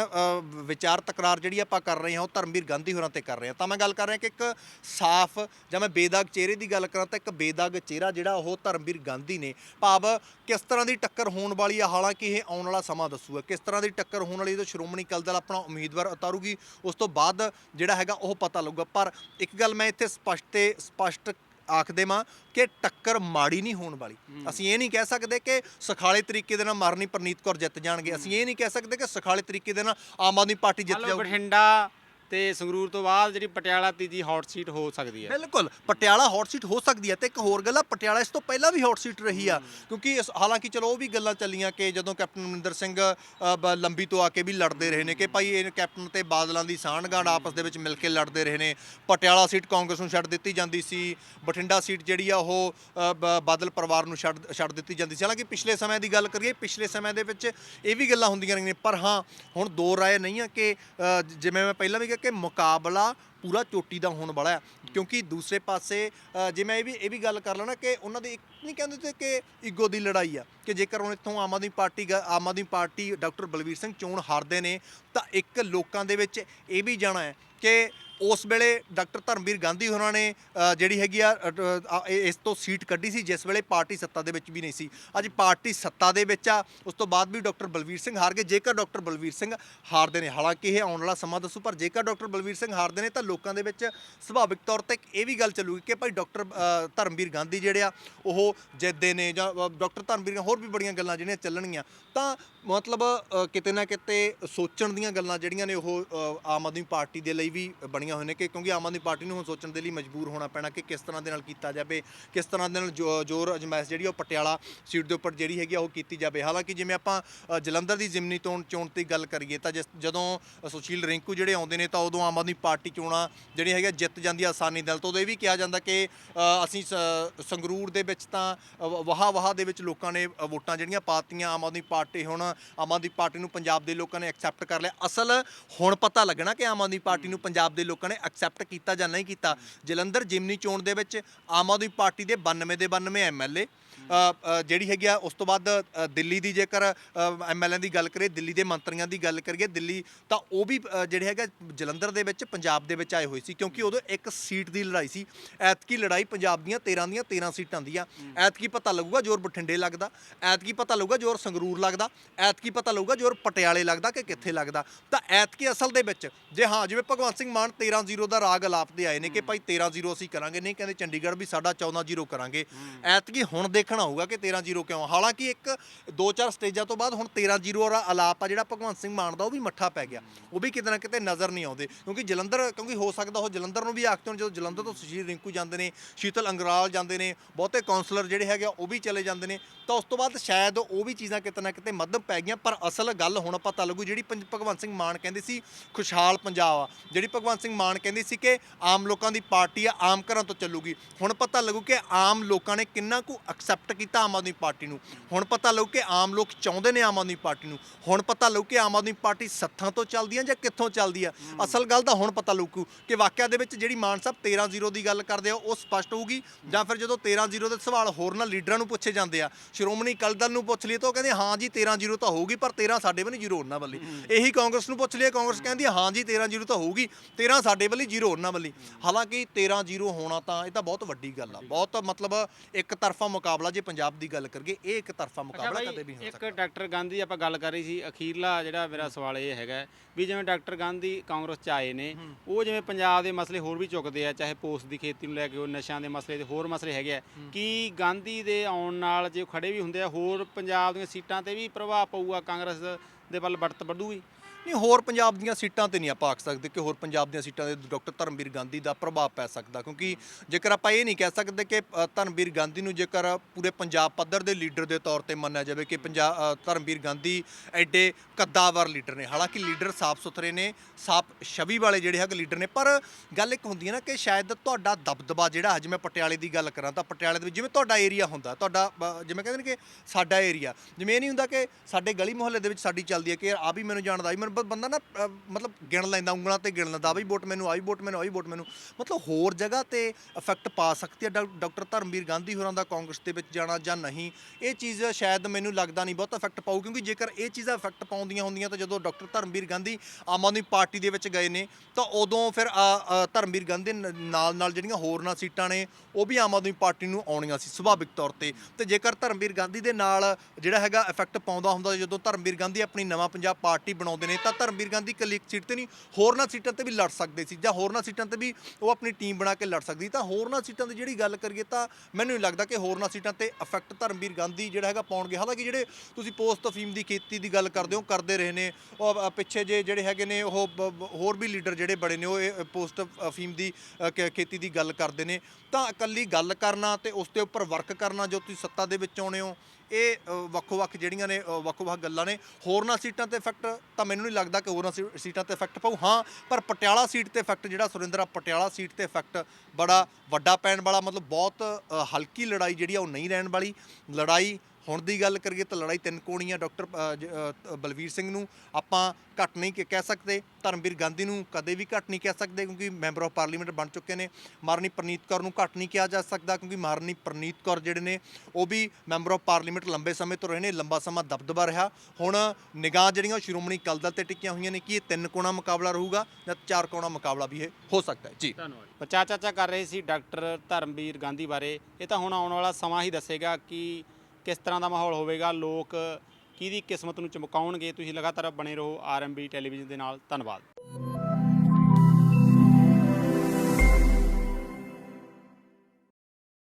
ਵਿਚਾਰ ਤਕਰਾਰ ਜਿਹੜੀ ਆਪਾਂ ਕਰ ਰਹੇ ਹਾਂ, ਉਹ ਧਰਮਵੀਰ ਗਾਂਧੀ ਹੋਰਾਂ ਤੇ ਕਰ ਰਹੇ ਹਾਂ। ਤਾਂ ਮੈਂ ਗੱਲ ਕਰ ਰਿਹਾ ਕਿ ਇੱਕ ਸਾਫ਼ ਜਾਂ ਮੈਂ ਬੇਦਾਗ ਚਿਹਰੇ ਦੀ ਗੱਲ ਕਰਾਂ ਤਾਂ ਇੱਕ ਬੇਦਾਗ ਚਿਹਰਾ ਜਿਹੜਾ ਉਹ ਧਰਮਵੀਰ ਗਾਂਧੀ ਨੇ, ਭਾਵ ਕਿਸ ਤਰ੍ਹਾਂ ਦੀ ਟੱਕਰ ਹੋਣ ਵਾਲੀ ਆ, ਹਾਲਾਂਕਿ ਇਹ ਆਉਣ ਵਾਲਾ ਸਮਾਂ ਦੱਸੂਗਾ। ਕਿਸ ਤਰ੍ਹਾਂ ਦੀ ਟੱਕਰ ਹੋਣ ਵਾਲੀ ਜਦੋਂ ਸ਼੍ਰੋਮਣੀ ਅਕਾਲੀ ਦਲ ਆਪਣਾ ਉਮੀਦਵਾਰ ਉਤਾਰੂਗੀ, ਉਸ ਤੋਂ ਬਾਅਦ ਜਿਹੜਾ ਹੈਗਾ ਉਹ ਪਤਾ ਲੱਗੂਗਾ। ਪਰ ਇੱਕ ਗੱਲ ਮੈਂ ਇੱਥੇ ਸਪਸ਼ਟ ਤੇ ਸਪਸ਼ਟ ਆਖ ਦੇਵਾਂ ਕਿ ਟੱਕਰ ਮਾੜੀ ਨਹੀਂ ਹੋਣ ਵਾਲੀ। ਅਸੀਂ ਇਹ ਨਹੀਂ ਕਹਿ ਸਕਦੇ ਕਿ ਸਖਾਲੇ ਤਰੀਕੇ ਦੇ ਨਾਲ ਮਾਰਨੀ ਪ੍ਰਨੀਤ ਕੌਰ ਜਿੱਤ ਜਾਣਗੇ। ਅਸੀਂ ਇਹ ਨਹੀਂ ਕਹਿ ਸਕਦੇ ਕਿ ਸਖਾਲੇ ਤਰੀਕੇ ਦੇ ਨਾਲ ਆਮ ਆਦਮੀ ਪਾਰਟੀ ਜਿੱਤ ਜਾਊਗੀ। ਬਠਿੰਡਾ ਤੇ ਸੰਗਰੂਰ ਤੋਂ ਬਾਅਦ ਜਿਹੜੀ ਪਟਿਆਲਾ ਤੀਜੀ ਹੌਟ ਸੀਟ ਹੋ ਸਕਦੀ ਹੈ। ਬਿਲਕੁਲ ਪਟਿਆਲਾ ਹੌਟ ਸੀਟ ਹੋ ਸਕਦੀ ਹੈ ਤੇ ਇੱਕ ਹੋਰ ਗੱਲ ਆ ਪਟਿਆਲਾ ਇਸ ਤੋਂ ਪਹਿਲਾਂ ਵੀ ਹੌਟ ਸੀਟ ਰਹੀ ਆ ਕਿਉਂਕਿ ਇਸ- ਹਾਲਾਂਕਿ ਚਲੋ ਉਹ ਵੀ ਗੱਲਾਂ ਚੱਲੀਆਂ ਕਿ ਜਦੋਂ ਕੈਪਟਨ ਅਮਰਿੰਦਰ ਸਿੰਘ ਅ, ਬ- ਲੰਬੀ ਤੋਂ ਆ ਕੇ ਵੀ ਲੜਦੇ ਰਹੇ ਨੇ ਕਿ ਭਾਈ ਇਹ ਕੈਪਟਨ ਤੇ ਬਾਦਲਾਂ ਦੀ ਸਾਂਢਗਾਂਢ ਆਪਸ ਦੇ ਵਿੱਚ ਮਿਲ ਕੇ ਲੜਦੇ ਰਹੇ ਨੇ। ਪਟਿਆਲਾ ਸੀਟ ਕਾਂਗਰਸ ਨੂੰ ਛੱਡ ਦਿੱਤੀ ਜਾਂਦੀ ਸੀ ਬਠਿੰਡਾ ਸੀਟ ਜਿਹੜੀ ਆ ਉਹ ਅ, ਬ- ਬਾਦਲ ਪਰਿਵਾਰ ਨੂੰ ਛੱਡ ਛੱਡ ਦਿੱਤੀ ਜਾਂਦੀ ਸੀ। ਹਾਲਾਂਕਿ ਪਿਛਲੇ ਸਮੇਂ ਦੀ ਗੱਲ ਕਰੀਏ ਪਿਛਲੇ ਸਮੇਂ ਦੇ ਵਿੱਚ ਇਹ ਵੀ ਗੱਲਾਂ ਹੁੰਦੀਆਂ ਰਹੀਆਂ ਨੇ ਪਰ ਹਾਂ ਹੁਣ ਦੋ ਰਾਏ ਨਹੀਂ ਆ ਕਿ ਅ, ਜਿਵੇਂ ਮੈਂ ਪਹਿਲਾਂ ਵੀ ਕਿਹਾ ਕਿ ਮੁਕਾਬਲਾ ਪੂਰਾ ਚੋਟੀ ਦਾ ਹੋਣ ਵਾਲਾ ਹੈ। ਕਿਉਂਕਿ ਦੂਸਰੇ ਪਾਸੇ ਅ, ਜੇ ਮੈਂ ਇਹ ਵੀ ਇਹ ਵੀ ਗੱਲ ਕਰ ਲੈਣਾ ਕਿ ਉਹਨਾਂ ਦੀ ਇੱਕ ਨਹੀਂ ਕਹਿੰਦੇ ਤੇ ਕਿ ਈਗੋ ਦੀ ਲੜਾਈ ਆ ਕਿ ਜੇਕਰ ਹੁਣ ਇੱਥੋਂ ਆਮ ਆਦਮੀ ਪਾਰਟੀ ਗ- ਆਮ ਆਦਮੀ ਪਾਰਟੀ ਡਾਕਟਰ ਬਲਵੀਰ ਸਿੰਘ ਚੋਣ ਹਾਰਦੇ ਨੇ ਤਾਂ ਇੱਕ ਲੋਕਾਂ ਦੇ ਵਿੱਚ ਇਹ ਵੀ ਜਾਣਾ ਹੈ ਕਿ ਉਸ ਵੇਲੇ ਡਾਕਟਰ ਧਰਮਵੀਰ ਗਾਂਧੀ ਹੋਰਾਂ ਨੇ ਜਿਹੜੀ ਹੈਗੀ ਆ ਇਸ ਤੋਂ ਸੀਟ ਕੱਢੀ ਸੀ, ਜਿਸ ਵੇਲੇ ਪਾਰਟੀ ਸੱਤਾ ਦੇ ਵਿੱਚ ਵੀ ਨਹੀਂ ਸੀ। ਅੱਜ ਪਾਰਟੀ ਸੱਤਾ ਦੇ ਵਿੱਚ ਆ, ਉਸ ਤੋਂ ਬਾਅਦ ਵੀ ਡਾਕਟਰ ਬਲਵੀਰ ਸਿੰਘ ਹਾਰ ਗਏ ਜੇਕਰ ਡਾਕਟਰ ਬਲਵੀਰ ਸਿੰਘ ਹਾਰਦੇ ਨੇ, ਹਾਲਾਂਕਿ ਇਹ ਆਉਣ ਵਾਲਾ ਸਮਾਂ ਦੱਸੂ, ਪਰ ਜੇਕਰ ਡਾਕਟਰ ਬਲਵੀਰ ਸਿੰਘ ਹਾਰਦੇ ਨੇ, ਤਾਂ ਲੋਕਾਂ ਦੇ ਵਿੱਚ ਸੁਭਾਵਿਕ ਤੌਰ ਤੇ ਇਹ ਵੀ ਗੱਲ ਚੱਲੂਗੀ ਕਿ ਭਾਈ ਡਾਕਟਰ ਧਰਮਵੀਰ ਗਾਂਧੀ ਜਿਹੜੇ ਆ, ਉਹ ਜਿੱਤਦੇ ਨੇ ਜਾਂ ਡਾਕਟਰ ਧਰਮਵੀਰ ਹੋਰ ਵੀ ਬੜੀਆਂ ਗੱਲਾਂ ਜਿਹੜੀਆਂ ਚੱਲਣਗੀਆਂ, ਤਾਂ ਮਤਲਬ ਅ, ਕਿਤੇ ਨਾ ਕਿਤੇ ਸੋਚਣ ਦੀਆਂ ਗੱਲਾਂ ਜਿਹੜੀਆਂ ਨੇ ਉਹ ਅ, ਆਮ ਆਦਮੀ ਪਾਰਟੀ ਦੇ ਲਈ ਵੀ ਬਣੀਆਂ ਹੋਈਆਂ ਨੇ ਕਿ ਕਿਉਂਕਿ ਆਮ ਆਦਮੀ ਪਾਰਟੀ ਨੂੰ ਹੁਣ ਸੋਚਣ ਦੇ ਲਈ ਮਜਬੂਰ ਹੋਣਾ ਪੈਣਾ ਕਿ ਕਿਸ ਤਰ੍ਹਾਂ ਦੇ ਨਾਲ ਕੀਤਾ ਜਾਵੇ ਕਿਸ ਤਰ੍ਹਾਂ ਦੇ ਨਾਲ ਜੋ- ਜ਼ੋਰ ਅਜਮਾਇਸ਼ ਜਿਹੜੀ ਉਹ ਪਟਿਆਲਾ ਸੀਟ ਦੇ ਉੱਪਰ ਜਿਹੜੀ ਹੈਗੀ ਆ ਉਹ ਕੀਤੀ ਜਾਵੇ। ਹਾਲਾਂਕਿ ਜਿਵੇਂ ਆਪਾਂ ਅ, ਜਲੰਧਰ ਦੀ ਜ਼ਿਮਨੀ ਚੋਣ ਚੋਣ ਦੀ ਗੱਲ ਕਰੀਏ ਤਾਂ ਜਿਸ ਜਦੋਂ ਅ, ਸੁਸ਼ੀਲ ਰਿੰਕੂ ਜਿਹੜੇ ਆਉਂਦੇ ਨੇ ਤਾਂ ਉਦੋਂ ਆਮ ਆਦਮੀ ਪਾਰਟੀ ਚੋਣਾਂ ਜਿਹੜੀਆਂ ਹੈਗੀਆਂ ਜਿੱਤ ਜਾਂਦੀ ਆ ਆਸਾਨੀ ਨਾਲ ਤਾਂ ਉਦੋਂ ਇਹ ਵੀ ਕਿਹਾ ਜਾਂਦਾ ਕਿ ਅ, ਅਸੀਂ ਸ- ਸੰਗਰੂਰ ਦੇ ਵਿੱਚ ਤਾਂ ਵਾਹ ਵਾਹ ਦੇ ਵਿੱਚ ਲੋਕਾਂ ਨੇ ਅ, ਵੋਟਾਂ ਜਿਹੜੀਆਂ ਪਾਤੀਆਂ ਆਮ ਆਦਮੀ ਪਾਰਟੀ ਹੁਣ ਆਮ ਆਦਮੀ ਪਾਰਟੀ ਨੂੰ ਪੰਜਾਬ ਦੇ ਲੋਕਾਂ ਨੇ ਐਕਸੈਪਟ ਕਰ ਲਿਆ। ਅਸਲ ਹੁਣ ਪਤਾ ਲੱਗਣਾ ਕਿ ਆਮ ਆਦਮੀ ਪਾਰਟੀ ਨੂੰ ਪੰਜਾਬ ਦੇ ਲੋਕਾਂ ਨੇ ਐਕਸੈਪਟ ਕੀਤਾ ਜਾਂ ਨਹੀਂ ਕੀਤਾ। ਜਲੰਧਰ ਜਿਮਨੀ ਚੋਣ ਦੇ ਵਿੱਚ ਆਮ ਆਦਮੀ ਪਾਰਟੀ ਦੇ 92 ਦੇ 92 ਐਮਐਲਏ ਜਿਹੜੀ ਹੈਗੀ ਆ ਉਸ ਤੋਂ ਬਾਅਦ ਦਿੱਲੀ ਦੀ ਜੇਕਰ ਐਮਐਲਏ ਦੀ ਗੱਲ ਕਰੀਏ ਦਿੱਲੀ ਦੇ ਮੰਤਰੀਆਂ ਦੀ ਗੱਲ ਕਰੀਏ ਦਿੱਲੀ ਤਾਂ ਉਹ ਵੀ ਜਿਹੜੇ ਹੈਗਾ ਜਲੰਧਰ ਦੇ ਵਿੱਚ ਪੰਜਾਬ ਦੇ ਵਿੱਚ ਆਏ ਹੋਏ ਸੀ ਕਿਉਂਕਿ ਉਦੋਂ ਇੱਕ ਸੀਟ ਦੀ ਲੜਾਈ ਸੀ। ਐਤਕੀ ਲੜਾਈ ਪੰਜਾਬ ਦੀਆਂ 13 ਦੀਆਂ 13 ਸੀਟਾਂ ਦੀਆਂ ਐਤਕੀ ਪਤਾ ਲੱਗੂਗਾ ਜੋਰ ਬਠਿੰਡੇ ਲੱਗਦਾ ਐਤਕੀ ਪਤਾ ਲੱਗੂਗਾ ਜੋਰ ਸੰਗਰੂਰ ਲੱਗਦਾ ਐਤਕੀ ਪਤਾ ਲੱਗੂਗਾ ਜੋਰ ਪਟਿਆਲੇ ਲੱਗਦਾ ਕਿ ਕਿੱਥੇ ਲੱਗਦਾ। ਤਾਂ ਐਤਕੀ ਅਸਲ ਦੇ ਵਿੱਚ ਜੇ ਹਾਂ ਜਿਵੇਂ ਭਗਵੰਤ ਸਿੰਘ ਮਾਨ 13-0 ਦਾ ਰਾਗ ਅਲਾਪ ਦੇ ਆਏ ਨੇ ਕਿ ਭਾਈ 13-0 ਅਸੀਂ ਕਰਾਂਗੇ ਨਹੀਂ ਕਹਿੰਦੇ ਚੰਡੀਗੜ੍ਹ ਵੀ ਸਾਡਾ 14-0 ਕਰਾਂਗੇ। ਐਤਕੀ ਹੁਣ ਦੇਖਣਾ ਹੋਊਗਾ ਕਿ 13-0 ਕਿਉਂ ਹਾਲਾਂਕਿ ਇੱਕ, ਦੋ, ਚਾਰ ਸਟੇਜਾਂ ਤੋਂ ਬਾਅਦ ਹੁਣ 13-0 ਦਾ ਅਲਾਪ ਆ ਜਿਹੜਾ ਭਗਵੰਤ ਸਿੰਘ ਮਾਨ ਦਾ, ਉਹ ਵੀ ਮੱਠਾ ਪੈ ਗਿਆ। ਉਹ ਵੀ ਕਿਤੇ ਨਾ ਕਿਤੇ ਨਜ਼ਰ ਨਹੀਂ ਆਉਂਦੇ। ਕਿਉਂਕਿ ਜਲੰਧਰ, ਕਿਉਂਕਿ ਹੋ ਸਕਦਾ ਉਹ ਜਲੰਧਰ ਨੂੰ ਵੀ ਆਖਦੇ ਹੋਣ, ਜਦੋਂ ਜਲੰਧਰ ਤੋਂ ਸੁਸ਼ੀਲ ਰਿੰਕੂ ਜਾਂਦੇ ਨੇ, ਸ਼ੀਤਲ ਅੰਗਰਾਲ ਜਾਂਦੇ ਨੇ, ਬਹੁਤੇ ਕਾਉਂਸਲਰ ਜਿਹੜੇ ਹੈਗੇ ਆ, ਉਹ ਵੀ ਚਲੇ ਜਾਂਦੇ ਨੇ। ਤਾਂ ਉਸ ਤੋਂ ਬਾਅਦ ਸ਼ਾਇਦ ਉਹ ਵੀ ਚੀਜ਼ਾਂ ਕਿਤੇ ਨਾ ਕਿਤੇ ਮੱਧਮ ਪੈ ਗਈਆਂ, ਪਰ ਅਸਲ ਗੱਲ ਹੁਣ ਪਤਾ ਲੱਗੂ ਜਿਹੜੀ ਪੰਜ- ਭਗਵੰਤ ਸਿੰਘ ਮਾਨ ਕਹਿੰਦੇ ਸੀ, ਖੁਸ਼ਹਾਲ ਪੰਜਾਬ ਆ। ਜਿਹੜੀ ਭਗਵੰਤ ਸਿੰਘ ਮਾਨ ਕਹਿੰਦੇ ਸੀ ਕਿ ਆਮ ਲੋਕਾਂ ਦੀ ਪਾਰਟੀ ਆ, ਆਮ ਘਰਾਂ ਤੋਂ ਚੱਲੂਗੀ। ਹੁਣ ਪਤਾ ਲੱਗੂ ਕਿ ਆਮ ਲੋਕਾਂ ਨੇ ਕਿੰਨਾ ਕੁ ਅਕਸਰ ਐਕਸੈਪਟ ਕੀਤਾ ਆਮ ਆਦਮੀ ਪਾਰਟੀ ਨੂੰ। ਹੁਣ ਪਤਾ ਲੱਗੂ ਕਿ ਆਮ ਲੋਕ ਚਾਹੁੰਦੇ ਨੇ ਆਮ ਆਦਮੀ ਪਾਰਟੀ ਨੂੰ। ਹੁਣ ਪਤਾ ਲੱਗੂ ਕਿ ਆਮ ਆਦਮੀ ਪਾਰਟੀ ਸੱਥਾਂ ਤੋਂ ਚੱਲਦੀ ਆ ਜਾਂ ਕਿੱਥੋਂ ਚੱਲਦੀ ਆ। ਅਸਲ ਗੱਲ ਤਾਂ ਹੁਣ ਪਤਾ ਲੱਗੂ ਕਿ ਵਾਕਿਆ ਦੇ ਵਿੱਚ ਜਿਹੜੀ ਮਾਨ ਸਾਹਿਬ 13-0 ਦੀ ਗੱਲ ਕਰਦੇ ਆ ਉਹ ਸਪਸ਼ਟ ਹੋਊਗੀ। ਜਾਂ ਫਿਰ ਜਦੋਂ 13-0 ਦੇ ਸਵਾਲ ਹੋਰ ਨਾਲ ਲੀਡਰਾਂ ਨੂੰ ਪੁੱਛੇ ਜਾਂਦੇ ਆ ਸ਼੍ਰੋਮਣੀ ਅਕਾਲੀ ਦਲ ਨੂੰ ਪੁੱਛ ਲਈ ਤਾਂ ਉਹ ਕਹਿੰਦੇ ਹਾਂ ਜੀ 13-0 ਤਾਂ ਹੋਊਗੀ ਪਰ 13 ਸਾਡੇ ਵੱਲ ਜ਼ੀਰੋ ਉਹਨਾਂ ਵੱਲੀ ਇਹੀ ਕਾਂਗਰਸ ਨੂੰ ਪੁੱਛ ਲਿਆ ਕਾਂਗਰਸ ਕਹਿੰਦੀ ਹਾਂ ਜੀ 13-0 ਤਾਂ ਹੋਊਗੀ 13 ਸਾਡੇ ਵੱਲੀ ਜ਼ੀਰੋ ਉਹਨਾਂ ਵੱਲੀ ਹਾਲਾਂਕਿ 13-0 ਹੋਣਾ ਤਾਂ ਇਹ ਤਾਂ ਬਹੁਤ ਵੱਡੀ ਗੱਲ ਆ। ਬਹੁਤ ਮਤਲਬ ਇੱਕ ਤਰਫਾ ਮੁਕਾਬਲਾ ਜੇ ਪੰਜਾਬ ਦੀ ਗੱਲ ਕਰੀਏ ਇਹ ਇੱਕ ਤਰਫਾ ਮੁਕਾਬਲਾ ਕਦੇ ਵੀ ਹੋ ਇੱਕ ਸਕਦਾ। ਡਾਕਟਰ ਗਾਂਧੀ ਆਪਾਂ ਗੱਲ ਕਰ ਰਹੀ ਸੀ ਅਖੀਰਲਾ ਜਿਹੜਾ ਮੇਰਾ ਸਵਾਲ ਇਹ ਹੈਗਾ ਵੀ ਜਿਵੇਂ ਡਾਕਟਰ ਗਾਂਧੀ ਕਾਂਗਰਸ ਚ ਆਏ ਨੇ ਉਹ ਜਿਵੇਂ ਪੰਜਾਬ ਦੇ ਮਸਲੇ ਹੋਰ ਵੀ ਚੁੱਕਦੇ ਆ ਚਾਹੇ ਪੋਸਟ ਦੀ ਖੇਤੀ ਨੂੰ ਲੈ ਕੇ ਉਹ ਨਸ਼ਿਆਂ ਦੇ ਮਸਲੇ ਤੇ ਹੋਰ ਮਸਲੇ ਹੈਗੇ ਆ ਕੀ ਗਾਂਧੀ ਦੇ ਆਉਣ ਨਾਲ ਜੇ ਖੜੇ ਵੀ ਹੁੰਦੇ ਆ ਹੋਰ ਪੰਜਾਬ ਦੀਆਂ ਸੀਟਾਂ ਤੇ ਵੀ ਪ੍ਰਭਾਵ ਪਊਗਾ ਕਾਂਗਰਸ ਦੇ ਵੱਲ ਵੜਤ ਵੱਢੂਗੀ ਨਹੀਂ ਹੋਰ ਪੰਜਾਬ ਦੀਆਂ ਸੀਟਾਂ ਤੇ ਨਹੀਂ ਆਪਾਂ ਆਖ ਸਕਦੇ ਕਿ ਹੋਰ ਪੰਜਾਬ ਦੀਆਂ ਸੀਟਾਂ ਤੇ ਡਾਕਟਰ ਧਰਮਵੀਰ ਗਾਂਧੀ ਦਾ ਪ੍ਰਭਾਵ ਪੈ ਸਕਦਾ ਕਿਉਂਕਿ ਜੇਕਰ ਆਪਾਂ ਇਹ ਨਹੀਂ ਕਹਿ ਸਕਦੇ ਕਿ ਅ, ਧਰਮਵੀਰ ਗਾਂਧੀ ਨੂੰ ਜੇਕਰ ਪੂਰੇ ਪੰਜਾਬ ਪੱਧਰ ਦੇ ਲੀਡਰ ਦੇ ਤੌਰ ਤੇ ਮੰਨਿਆ ਜਾਵੇ ਕਿ ਪੰਜਾਬ ਧਰਮਵੀਰ ਗਾਂਧੀ ਐਡੇ ਕੱਦਾਵਰ ਲੀਡਰ ਨੇ ਹਾਲਾਂਕਿ ਲੀਡਰ ਸਾਫ਼ ਸੁਥਰੇ ਨੇ ਸਾਫ਼ ਛਵੀ ਵਾਲੇ ਜਿਹੜੇ ਹੈਗੇ ਲੀਡਰ ਨੇ ਪਰ ਗੱਲ ਇੱਕ ਹੁੰਦੀ ਹੈ ਨਾ ਕਿ ਸ਼ਾਇਦ ਤੁਹਾਡਾ ਦਬਦਬਾ ਜਿਹੜਾ ਅੱਜ ਮੈਂ ਪਟਿਆਲੇ ਦੀ ਗੱਲ ਕਰਾਂ ਤਾਂ ਪਟਿਆਲੇ ਦੇ ਵਿੱਚ ਜਿਵੇਂ ਤੁਹਾਡਾ ਏਰੀਆ ਹੁੰਦਾ ਤੁਹਾਡਾ ਬ- ਜਿਵੇਂ ਕਹਿੰਦੇ ਨੇ ਕਿ ਸਾਡਾ ਏਰੀਆ ਜਿਵੇਂ ਇਹ ਨਹੀਂ ਹੁੰਦਾ ਕਿ ਸਾਡੇ ਗਲੀ ਮੁਹੱਲੇ ਦੇ ਵਿੱਚ ਸਾਡੀ ਚੱਲਦੀ ਹੈ ਕਿ ਯਾਰ ਆ ਵੀ ਮੈਨੂੰ ਜਾਣਦਾ ਵੀ ਮੈਨੂੰ ਬ- ਬੰਦਾ ਨਾ ਅ, ਮਤਲਬ ਗਿਣ ਲੈਂਦਾ ਉਂਗਲਾਂ ਤੇ ਗਿਣ ਲੈਂਦਾ ਆ ਵੀ ਵੋਟ ਮੈਨੂੰ ਆ ਵੀ ਵੋਟ ਮੈਨੂੰ ਆ ਵੀ ਵੋਟ ਮੈਨੂੰ। ਮਤਲਬ ਹੋਰ ਜਗ੍ਹਾ ਤੇ ਇਫੈਕਟ ਪਾ ਸਕਦੀ ਹੈ ਡਾ- ਡਾਕਟਰ ਧਰਮਵੀਰ ਗਾਂਧੀ ਹੋਰਾਂ ਦਾ ਕਾਂਗਰਸ ਦੇ ਵਿੱਚ ਜਾਣਾ ਜਾਂ ਨਹੀਂ। ਇਹ ਚੀਜ਼ ਸ਼ਾਇਦ ਮੈਨੂੰ ਲੱਗਦਾ ਨਹੀਂ ਬਹੁਤ ਇਫੈਕਟ ਪਾਊ ਕਿਉਂਕਿ ਜੇਕਰ ਇਹ ਚੀਜ਼ਾਂ ਇਫੈਕਟ ਪਾਉਂਦੀਆਂ ਹੁੰਦੀਆਂ ਤਾਂ ਜਦੋਂ ਡਾਕਟਰ ਧਰਮਵੀਰ ਗਾਂਧੀ ਆਮ ਆਦਮੀ ਪਾਰਟੀ ਦੇ ਵਿੱਚ ਗਏ ਨੇ ਤਾਂ ਉਦੋਂ ਫਿਰ ਆ ਅ, ਧਰਮਵੀਰ ਗਾਂਧੀ ਨ- ਨਾਲ ਨਾਲ ਜਿਹੜੀਆਂ ਹੋਰਨਾਂ ਸੀਟਾਂ ਨੇ ਉਹ ਵੀ ਆਮ ਆਦਮੀ ਪਾਰਟੀ ਨੂੰ ਆਉਣੀਆਂ ਸੀ ਸੁਭਾਵਿਕ ਤੌਰ ਤੇ। ਤੇ ਜੇਕਰ ਧਰਮਵੀਰ ਗਾਂਧੀ ਦੇ ਨਾਲ ਜਿਹੜਾ ਹੈਗਾ ਇਫੈਕਟ ਪਾਉਂਦਾ ਹੁੰਦਾ ਜਦੋਂ ਧਰਮਵੀਰ ਗਾਂਧੀ ਆਪਣੀ ਨਵਾਂ ਪੰਜਾਬ ਪਾਰਟੀ ਬਣਾਉਂਦੇ ਨੇ ਤਾਂ ਧਰਮਵੀਰ ਗਾਂਧੀ ਇਕੱਲੀ ਇੱਕ ਸੀਟ ਤੇ ਨਹੀਂ, ਹੋਰਨਾਂ ਸੀਟਾਂ ਤੇ ਵੀ ਲੜ ਸਕਦੇ ਸੀ ਜਾਂ ਹੋਰਨਾਂ ਸੀਟਾਂ ਤੇ ਵੀ ਉਹ ਆਪਣੀ ਟੀਮ ਬਣਾ ਕੇ ਲੜ ਸਕਦੀ ਤਾਂ ਹੋਰਨਾਂ ਸੀਟਾਂ ਦੀ ਜਿਹੜੀ ਗੱਲ ਕਰੀਏ ਤਾਂ ਮੈਨੂੰ ਨਹੀਂ ਲੱਗਦਾ ਕਿ ਹੋਰਨਾਂ ਸੀਟਾਂ ਤੇ ਇਫੈਕਟ ਧਰਮਵੀਰ ਗਾਂਧੀ ਜਿਹੜਾ ਹੈਗਾ ਪਾਉਣਗੇ ਹਾਲਾਂਕਿ ਜਿਹੜੇ ਤੁਸੀਂ ਪੋਸਟ ਅਫੀਮ ਦੀ ਖੇਤੀ ਦੀ ਗੱਲ ਕਰਦੇ ਹੋ, ਕਰਦੇ ਰਹੇ ਨੇ। ਉਹ ਪਿੱਛੇ ਜੇ ਜਿਹੜੇ ਹੈਗੇ ਨੇ, ਉਹ ਬ- ਹੋਰ ਵੀ ਲੀਡਰ ਜਿਹੜੇ ਬੜੇ ਨੇ, ਉਹ ਇਹ ਪੋਸਟ ਅਫੀਮ ਦੀ ਖੇਤੀ ਦੀ ਗੱਲ ਕਰਦੇ ਨੇ। ਤਾਂ ਇਕੱਲੀ ਗੱਲ ਕਰਨਾ ਤੇ ਉਸ ਦੇ ਉੱਪਰ ਵਰਕ ਕਰਨਾ ਜੋ ਤੁਸੀਂ ਸੱਤਾ ਦੇ ਵਿੱਚ ਆਉਣੇ ਹੋ ਇਹ ਵੱਖੋ-ਵੱਖ ਜਿਹੜੀਆਂ ਨੇ ਵੱਖੋ-ਵੱਖ ਗੱਲਾਂ ਨੇ। ਹੋਰਨਾਂ ਸੀਟਾਂ ਤੇ ਇਫੈਕਟ ਤਾਂ ਮੈਨੂੰ ਨਹੀਂ ਲੱਗਦਾ ਕਿ ਹੋਰਨਾਂ ਸੀ- ਸੀਟਾਂ ਤੇ ਇਫੈਕਟ ਪਊ। ਹਾਂ, ਪਰ ਪਟਿਆਲਾ ਸੀਟ ਤੇ ਇਫੈਕਟ ਜਿਹੜਾ ਸੁਰਿੰਦਰਾ ਪਟਿਆਲਾ ਸੀਟ ਤੇ ਇਫੈਕਟ ਬੜਾ ਵੱਡਾ ਪੈਣ ਵਾਲਾ, ਮਤਲਬ ਬਹੁਤ ਹਲਕੀ ਲੜਾਈ ਜਿਹੜੀ ਆ ਉਹ ਨਹੀਂ ਰਹਿਣ ਵਾਲੀ। ਲੜਾਈ ਹੁਣ ਦੀ ਗੱਲ ਕਰੀਏ ਤਾਂ ਲੜਾਈ ਤਿੰਨ ਕੋਣੀ ਆ ਡਾਕਟਰ ਬਲਵੀਰ ਸਿੰਘ ਨੂੰ ਆਪਾਂ ਘੱਟ ਨਹੀਂ ਕਿ- ਕਹਿ ਸਕਦੇ ਧਰਮਵੀਰ ਗਾਂਧੀ ਨੂੰ ਕਦੇ ਵੀ ਘੱਟ ਨਹੀਂ ਕਹਿ ਸਕਦੇ ਕਿਉਂਕਿ ਮੈਂਬਰ ਆਫ ਪਾਰਲੀਮੈਂਟ ਬਣ ਚੁੱਕੇ ਨੇ। ਮਾਰਨੀ ਪ੍ਰਨੀਤ ਕੌਰ ਨੂੰ ਘੱਟ ਨਹੀਂ ਕਿਹਾ ਜਾ ਸਕਦਾ ਕਿਉਂਕਿ ਮਾਰਨੀ ਪ੍ਰਨੀਤ ਕੌਰ ਜਿਹੜੇ ਨੇ ਉਹ ਵੀ ਮੈਂਬਰ ਆਫ ਪਾਰਲੀਮੈਂਟ ਲੰਬੇ ਸਮੇਂ ਤੋਂ ਰਹੇ ਨੇ ਲੰਬਾ ਸਮਾਂ ਦਬਦਬਾ ਰਿਹਾ। ਹੁਣ ਨਿਗਾਹ ਜਿਹੜੀਆਂ ਉਹ ਸ਼੍ਰੋਮਣੀ ਅਕਾਲੀ ਦਲ ਤੇ ਟਿਕੀਆਂ ਹੋਈਆਂ ਨੇ ਕਿ ਇਹ ਤਿੰਨ ਕੋਣਾ ਮੁਕਾਬਲਾ ਰਹੂਗਾ ਜਾਂ ਚਾਰ ਕੋਣਾ ਮੁਕਾਬਲਾ ਵੀ ਇਹ ਹੋ ਸਕਦਾ ਹੈ। ਜੀ। ਧੰਨਵਾਦ ਚਾ ਚਾਚਾ ਕਰ ਰਹੇ ਸੀ ਡਾਕਟਰ ਧਰਮਵੀਰ ਗਾਂਧੀ ਬਾਰੇ। ਇਹ ਤਾਂ ਹੁਣ ਆਉਣ ਵਾਲਾ ਸਮਾਂ ਹੀ ਦੱਸੇਗਾ ਕਿ ਕਿਸ ਤਰ੍ਹਾਂ ਦਾ ਮਾਹੌਲ ਹੋਵੇਗਾ? ਲੋਕ ਕਿਹਦੀ ਕਿਸਮਤ ਨੂੰ ਚਮਕਾਉਣਗੇ? ਤੁਸੀਂ ਲਗਾਤਾਰ ਬਣੇ ਰਹੋ ਆਰਐਮਬੀ ਟੈਲੀਵਿਜ਼ਨ ਦੇ ਨਾਲ। ਧੰਨਵਾਦ।